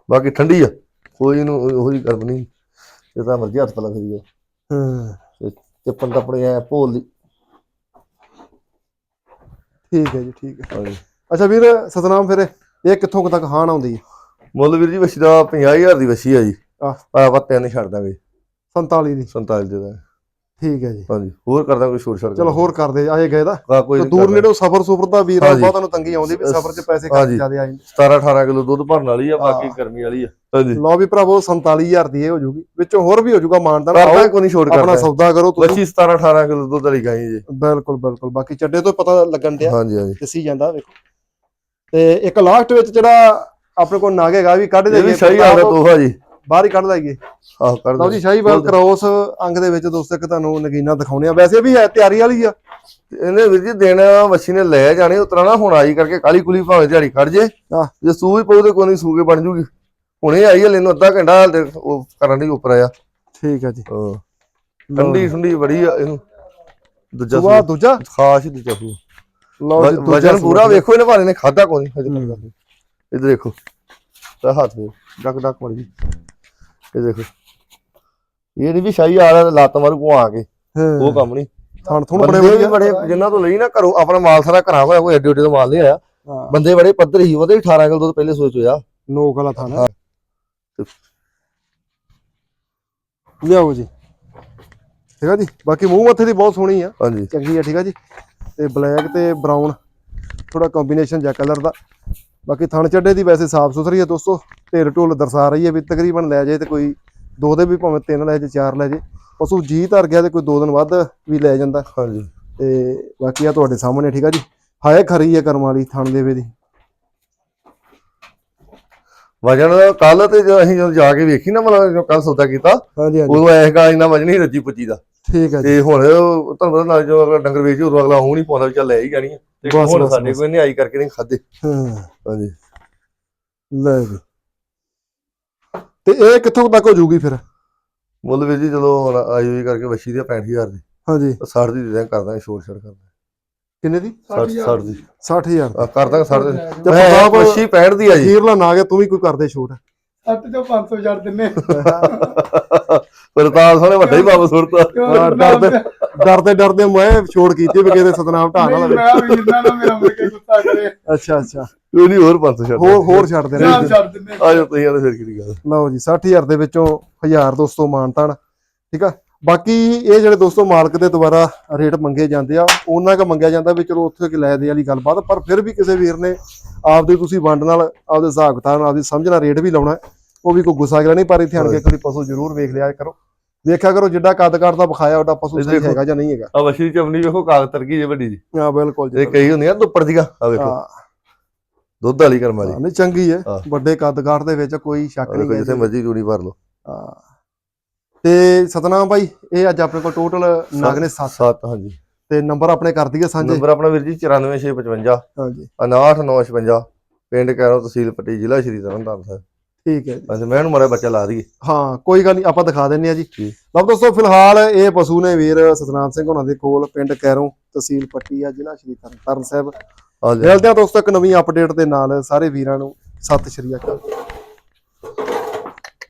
ਬਾਕੀ ਠੰਡੀ ਆ। ਕੋਈ ਇਹਨੂੰ ਉਹੋ ਜੀ ਕਰਮ ਨਹੀਂ। ਇਹ ਤਾਂ ਮਰਜ਼ੀ ਹੱਥ ਪਲਾ ਜਾ ਹਾਂ। ਚੱਪਣ ਤਾਂ ਆਪਣੇ ਐ ਭੋਲ ਦੀ। ਠੀਕ ਹੈ ਜੀ ਠੀਕ ਹੈ। ਅੱਛਾ ਵੀਰ ਸਤਨਾਮ ਫਿਰ ਇਹ ਕਿੱਥੋਂ ਤੱਕ ਹਾਨ ਆਉਂਦੀ? ਹੈ ਮੁੱਲ ਵੀਰ ਜੀ ਵਛੀ ਦਾ 50000 ਦੀ ਵਛੀ ਆ ਜੀ। ਆਹ। ਆਪਾਂ ਤਿੰਨ ਛੱਡ ਦਾਂਗੇ। 47 ਦੀ। 47 ਦੇ ਦਾਂਗੇ ਠੀਕ ਹੈ ਜੀ। ਹਾਂਜੀ ਹੋਰ ਕਰ ਦਾਂਗੇ ਕੋਈ ਛੋੜ ਛੜ ਚਲੋ ਹੋਰ ਕਰਦੇ ਆਏ ਗਏ ਦਾ ਦੂਰ ਨੇੜੇ ਸਫਰ ਸੁਫਰ ਦਾ ਵੀਰ ਹਾਂਜੀ। ਬਹੁਤ ਨੂੰ ਤੰਗੀ ਆਉਂਦੀ ਵੀ ਸਫਰ 'ਚ ਪੈਸੇ ਹਾਂਜੀ। ਜ਼ਿਆਦਾ ਆ ਜਾਂਦੇ। 17 18 ਕਿਲੋ ਦੁੱਧ ਭਰਨ ਵਾਲੀ ਆ ਬਾਕੀ। ਗਰਮੀ ਵਾਲੀ ਆ। ਹਾਂਜੀ। ਲਓ ਵੀ ਭਰਾਵੋ 47000 ਦੀ ਇਹ ਹੋ ਜੂਗੀ। ਵਿੱਚੋਂ ਹੋਰ ਵੀ ਹੋ ਜੂਗਾ ਮਾਨਦਾਨ ਕਰਦਾ ਕੋਈ ਨਹੀਂ ਆਪਣਾ ਕਰਦਾ। ਸੌਦਾ ਕਰੋ ਤੁਸੀਂ। ਵਛੀ 17 18 ਕਿਲੋ ਦੁੱਧ ਵਾਲੀ ਗਾਈ ਜੀ। ਬਿਲਕੁਲ ਬਿਲਕੁਲ। ਬਾਕੀ ਚੱਡੇ ਤੋਂ ਪਤਾ ਲੱਗਣ ਡਿਆ। ਹਾਂਜੀ ਹਾਂਜੀ। ਦਿਸੀ ਜਾਂਦਾ ਵੇਖੋ। ਤੇ ਇੱਕ ਲਾਸਟ ਵਿੱਚ ਜਿਹੜਾ ਆਪਣੇ ਕੋਲ ਨਾਗ ਹੈਗਾ ਵੀ ਕੱਢ ਦੇਈਏ। ਸਹੀ ਆ ਗਿਆ ਤੋਹਫਾ ਜੀ। ਬਾਹਰ ਹੀ ਕੱਢ ਲਾਈਏ ਆਹ ਕਰ ਲਓ ਜੀ ਸ਼ਾਹੀਵਾਲ ਕ੍ਰੋਸ ਅੰਗ ਦੇ ਵਿੱਚ ਦੋਸਤੋ ਇੱਕ ਤੁਹਾਨੂੰ ਨਗੀਨਾ ਦਿਖਾਉਣੇ ਆ ਵੈਸੇ ਵੀ ਹੈ ਤਿਆਰੀ ਵਾਲੀ ਆ। ਇਹਨੇ ਵੀਰ ਜੀ ਦਿਨ ਵਛੀ ਨੇ ਲੈ ਜਾਣੇ ਉਤਰਾ ਨਾ ਹੁਣ ਆਈ ਕਰਕੇ ਕਾਲੀ ਕੁਲੀ ਭਾਵੇਂ ਦਿਹਾੜੀ ਕੱਢ ਜੇ। ਆਹ। ਜੇ ਸੂ ਹੀ ਪਊ ਤੇ ਕੋਈ ਨਹੀਂ ਸੂ ਕੇ ਬਣ ਜੂਗੀ। ਹੁਣੇ ਆਈ ਹਲੇ ਨੂੰ ਅੱਧਾ ਘੰਟਾ ਹਾਲੇ ਉਹ ਕਰਨ ਦੀ ਉੱਪਰ ਆਇਆ। ਠੀਕ ਹੈ ਜੀ। ਹਾਂ। ਠੰਡੀ। ਠੰਡੀ ਬੜੀ ਆ ਇਹਨੂੰ। ਦੂਜਾ ਸੁਆ ਦੂਜਾ? ਖਾਸ ਹੀ ਦੂਜਾ ਸੂਆ ਲਓ ਜੀ ਵ- ਦੂਜਾ ਵਜਨ ਪੂਰਾ ਵੇਖੋ ਇਹਨੇ ਭਾਰੇ ਨੇ ਖਾਦਾ ਕੋਈ ਹਜੇ ਹੂੰ। ਤੱਕ ਇਧਰ ਦੇਖੋ। ਤਾਂ ਹੱਥ ਵੇ ਡਕ ਡਕ ਮੜ ਦੇਖੋ। ਇਹ ਨਹੀਂ ਵੀ ਸ਼ਾਹੀ ਆ ਰਿਹਾ ਲੱਤ ਮਾਰੂ ਕੋ ਆ ਕੇ ਹਾਂ। ਉਹ ਕੰਮ ਨਹੀਂ ਥਣ ਥੁਣ ਬੜੇ ਬੰਦੇ ਵੀ ਵਧੀਆ। ਬੜੇ ਜਿਨ੍ਹਾਂ ਤੋਂ ਲਈ ਨਾ ਘਰੋਂ ਆਪਣਾ ਮਾਲ ਸਾਰਾ ਘਰਾਂ ਹੋਇਆ ਕੋਈ ਐਡੇ ਐਡੇ ਤੋਂ ਮਾਲ ਨਹੀਂ ਆਇਆ। ਹਾਂ। ਬੰਦੇ ਬੜੇ ਪੱਧਰ ਹੀ ਉਹਦੇ 18 ਕਿਲੋ ਦੁੱਧ ਪਹਿਲੇ ਸੋਚ ਹੋਇਆ ਨੋਕ ਵਾਲਾ ਥਣ। ਹੈ। ਲਿਆਓ ਜੀ। ਠੀਕ ਆ ਜੀ? ਬਾਕੀ ਮੂੰਹ ਮੱਥੇ ਦੀ ਬਹੁਤ ਸੋਹਣੀ ਆ। ਹਾਂਜੀ। ਚੰਗੀ ਆ ਠੀਕ ਆ ਜੀ? ਤੇ ਬਲੈਕ ਤੇ ਬਰਾਊਨ ਥੋੜਾ ਕੰਬੀਨੇਸ਼ਨ ਜਾਂ ਕਲਰ ਦਾ। ਬਾਕੀ ਥਣ ਚੱਡੇ ਦੀ ਵੈਸੇ ਸਾਫ਼ ਸੁਥਰੀ ਹੈ ਦੋਸਤੋ ਢੇਰ ਢੋਲ ਦਰਸਾ ਰਹੀ ਹੈ ਵੀ ਤਕਰੀਬਨ ਲੈ ਜਾਏ ਤੇ ਕੋਈ ਦੋ ਦੇ ਵੀ ਭਾਵੇਂ ਤਿੰਨ ਲੈ ਜਾਏ ਚਾਰ ਲੈ ਜਾਏ। ਪਸ਼ੂ ਜੀ ਧਰ ਗਿਆ ਤੇ ਕੋਈ ਦੋ ਦਿਨ ਵੱਧ ਵੀ ਲੈ ਜਾਂਦਾ। ਹਾਂਜੀ। ਤੇ ਬਾਕੀ ਆ ਤੁਹਾਡੇ ਸਾਹਮਣੇ ਠੀਕ ਆ ਜੀ। ਹਾਏ ਖਰੀ ਹੈ ਕਰਮ ਵਾਲੀ ਥਣ ਦੇਵੇ ਦੀ। ਵਜਨ ਕੱਲ ਤੇ ਜਦੋਂ ਅਸੀਂ ਜਦੋਂ ਜਾ ਕੇ ਵੇਖੀ ਨਾ ਮਤਲਬ ਕੱਲ ਸੌਦਾ ਕੀਤਾ ਹਾਂਜੀ ਹਾਂਜੀ। ਉਦੋਂ ਐਸ ਗਾ ਇੰਨਾ ਵਜਨ ਹੀ ਰੱਜੀ ਪੁੱਜੀ ਦਾ। ਠੀਕ ਹੈ ਜੀ। ਤੇ ਹੁਣ ਤੁਹਾਨੂੰ ਪਤਾ ਨਾਲ ਜੋ ਅਗਲਾ ਡੰਗਰ ਵੇਚ ਉਦੋਂ ਅਗਲਾ ਨਹੀਂ ਪਾਉਂਦਾ ਵੀ ਚੱਲ ਲੈ ਹੀ ਜਾਣੀ ਆ। ਤੇ ਬਸ, ਹੁਣ ਬਸ, ਸਾਡੇ ਬਸ। ਕੋਈ ਨਹੀਂ ਆਈ ਕਰਕੇ ਨਹੀਂ ਖਾਦੇ। ਹਾਂ ਹਾਂਜੀ। ਲੈ ਜੀ। ਤੇ ਇਹ ਕਿੱਥੋਂ ਤੱਕ ਹੋ ਜੂਗੀ ਫਿਰ? ਮੁੱਲ ਵੀਰ ਜੀ ਜਦੋਂ ਹੁਣ ਆਈ ਹੋਈ ਕਰਕੇ ਵੱਛੀ ਦੀ 65000 ਦੀ। ਹਾਂਜੀ। 60 ਦੀ ਦੇ ਦਾਂ ਕਰਦਾ ਛੋੜ ਛੜ ਕਰਦਾ ਕਿੰਨੇ ਦੀ? 60 60 ਦੀ। 60000 ਆ ਕਰਦਾ 60 ਦੀ। ਤੇ ਮੈਂ ਪੰਜਾਬ- ਵੱਛੀ 65 ਦੀ ਆ ਜੀ। ਅਖੀਰਲਾ ਨਾ ਗਿਆ ਤੂੰ ਵੀ ਕੋਈ ਕਰਦੇ ਛੋਟ। ਸੱਤ ਚੋਂ 500 ਛੱਡ ਦਿੰਨੇ। ਪਰ ਤਾਂ ਸੋਹਣੇ ਵੱਡਾ ਹੀ ਬਾਬਾ ਸੁਰਤਾ। ਡਰਦੇ ਡਰਦੇ ਡਰਦੇ ਮੈਂ ਛੋੜ ਕੀਤੀ ਵੀ ਕਿਤੇ ਸਤਨਾਮ ਢਾਹ ਨਾ ਲਵੇ। ਮੈਂ ਵੀਰ ਨਾਲ ਨਾ ਮੇਰਾ ਮੁੜ ਕੇ ਗੁੱਸਾ ਕਰੇ। ਅੱਛਾ ਅੱਛਾ। ਉਹ ਨਹੀਂ ਹੋਰ 500 ਛੱਡ ਹੋਰ ਹੋਰ ਛੱਡ ਦੇਣਾ ਨਾ ਛੱਡ ਦਿੰਨੇ। ਆ ਜਾ ਤੁਸੀਂ ਆਦੇ ਫਿਰ ਕਿਹੜੀ ਗੱਲ। ਲਓ ਜੀ 60000 ਦੇ ਵਿੱਚੋਂ 1000 ਦੋਸਤੋ ਮਾਨਤਾਨ ਠੀਕ ਆ? ਬਾਕੀ ਇਹ ਜਿਹੜੇ ਦੋਸਤੋ ਮਾਲਕ ਦੇ ਦੁਆਰਾ ਰੇਟ ਮੰਗੇ ਜਾਂਦੇ ਆ ਉਹਨਾਂ ਕ ਮੰਗਿਆ ਜਾਂਦਾ ਵੀ ਚਲੋ ਉੱਥੇ ਕਿ ਲੈ ਦੇ ਵਾਲੀ ਗੱਲਬਾਤ ਪਰ ਫਿਰ ਵੀ ਕਿਸੇ ਵੀਰ ਨੇ ਆਪਦੇ ਤੁਸੀਂ ਵੰਡ ਨਾਲ ਆਪਦੇ ਹਿਸਾਬ ਕਿਤਾਬ ਨਾਲ ਆਪਦੀ ਸਮਝ ਨਾਲ ਰੇਟ ਵੀ ਲਾਉਣਾ। ਉਹ ਵੀ ਕੋਈ ਗੁੱਸਾ ਕਰਾ ਨਹੀਂ ਪਰ ਇੱਥੇ ਆਣ ਕੇ ਵਾਰੀ ਪਸ਼ੂ ਜ਼ਰੂਰ ਵੇਖ ਲਿਆ ਕਰੋ। ਵੇਖਿਆ ਕਰੋ ਜਿੱਡਾ ਕੱਦ ਕਰਦਾ ਵਿਖਾਇਆ ਉਹਦਾ ਪਸ਼ੂ ਸਹੀ। ਹੈਗਾ ਜਾਂ ਨਹੀਂ ਹੈਗਾ। ਆ ਵੱਛੀ ਦੀ ਚਮੜੀ ਵੇਖੋ ਕਾਗਜ਼ ਤਰਕੀ ਜੇ ਵੱਡੀ ਜੀ। ਹਾਂ ਬਿਲਕੁਲ ਜੀ। ਇਹ ਕਈ ਹੁੰਦੀਆਂ ਦੁੱਪਰ ਦੀਆਂ ਆ ਵੇਖੋ। ਦੁੱਧ ਵਾਲੀ ਕਰਮ ਵਾਲੀ। ਨਹੀਂ ਚੰਗੀ ਹੈ। ਵੱਡੇ ਕੱਦ ਕਾਠ ਦੇ ਵਿੱਚ ਕੋਈ ਸ਼ੱਕ ਆ ਨਹੀਂ ਹੈ ਜਿੱਥੇ ਮਰਜ਼ੀ ਜੂੜੀ ਭਰ ਲਓ। ਹਾਂ। ਤੇ ਸਤਨਾਮ ਭਾਈ ਇਹ ਅੱਜ ਆਪਣੇ ਕੋਲ ਟੋਟਲ ਨਗ ਨੇ 7 ਸੱਤ ਹਾਂਜੀ। ਤੇ ਨੰਬਰ ਆਪਣੇ ਕਰ ਦਈਏ ਸਾਂਝੇ? ਨੰਬਰ ਆਪਣਾ ਵੀਰ ਜੀ 94655 ਹਾਂਜੀ। 69956 ਪਿੰਡ ਕੈਰੋ ਤਹਿਸੀਲ ਪੱਟੀ ਜ਼ਿਲ੍ਹਾ ਸ਼੍ਰੀ ਤਰਨਤਾਰਨ ਸਾਹਿਬ। ਠੀਕ ਹੈ ਜੀ। ਬਸ ਮੈਂ ਨੂੰ ਮਾਰੇ ਬੱਚਾ ਲਾ ਦਈਏ। ਹਾਂ ਕੋਈ ਗੱਲ ਨਹੀਂ ਆਪਾਂ ਦਿਖਾ ਦਿੰਨੇ ਆ ਜੀ। ਲਓ ਦੋਸਤੋ ਫਿਲਹਾਲ ਇਹ ਪਸ਼ੂ ਨੇ ਵੀਰ ਸਤਨਾਮ ਸਿੰਘ ਹੋਣਾ ਦੇ ਕੋਲ ਪਿੰਡ ਕੈਰੋਂ ਤਹਿਸੀਲ ਪੱਟੀ ਆ ਜ਼ਿਲ੍ਹਾ ਸ਼੍ਰੀ ਤਰਨਤਾਰਨ ਸਾਹਿਬ। ਮਿਲਦੇ ਆ ਦੋਸਤੋ ਇੱਕ ਨਵੀਂ ਅਪਡੇਟ ਦੇ ਨਾਲ ਸਾਰੇ ਵੀਰਾਂ ਨੂੰ ਸਤਿ ਸ਼੍ਰੀ ਅਕਾਲ।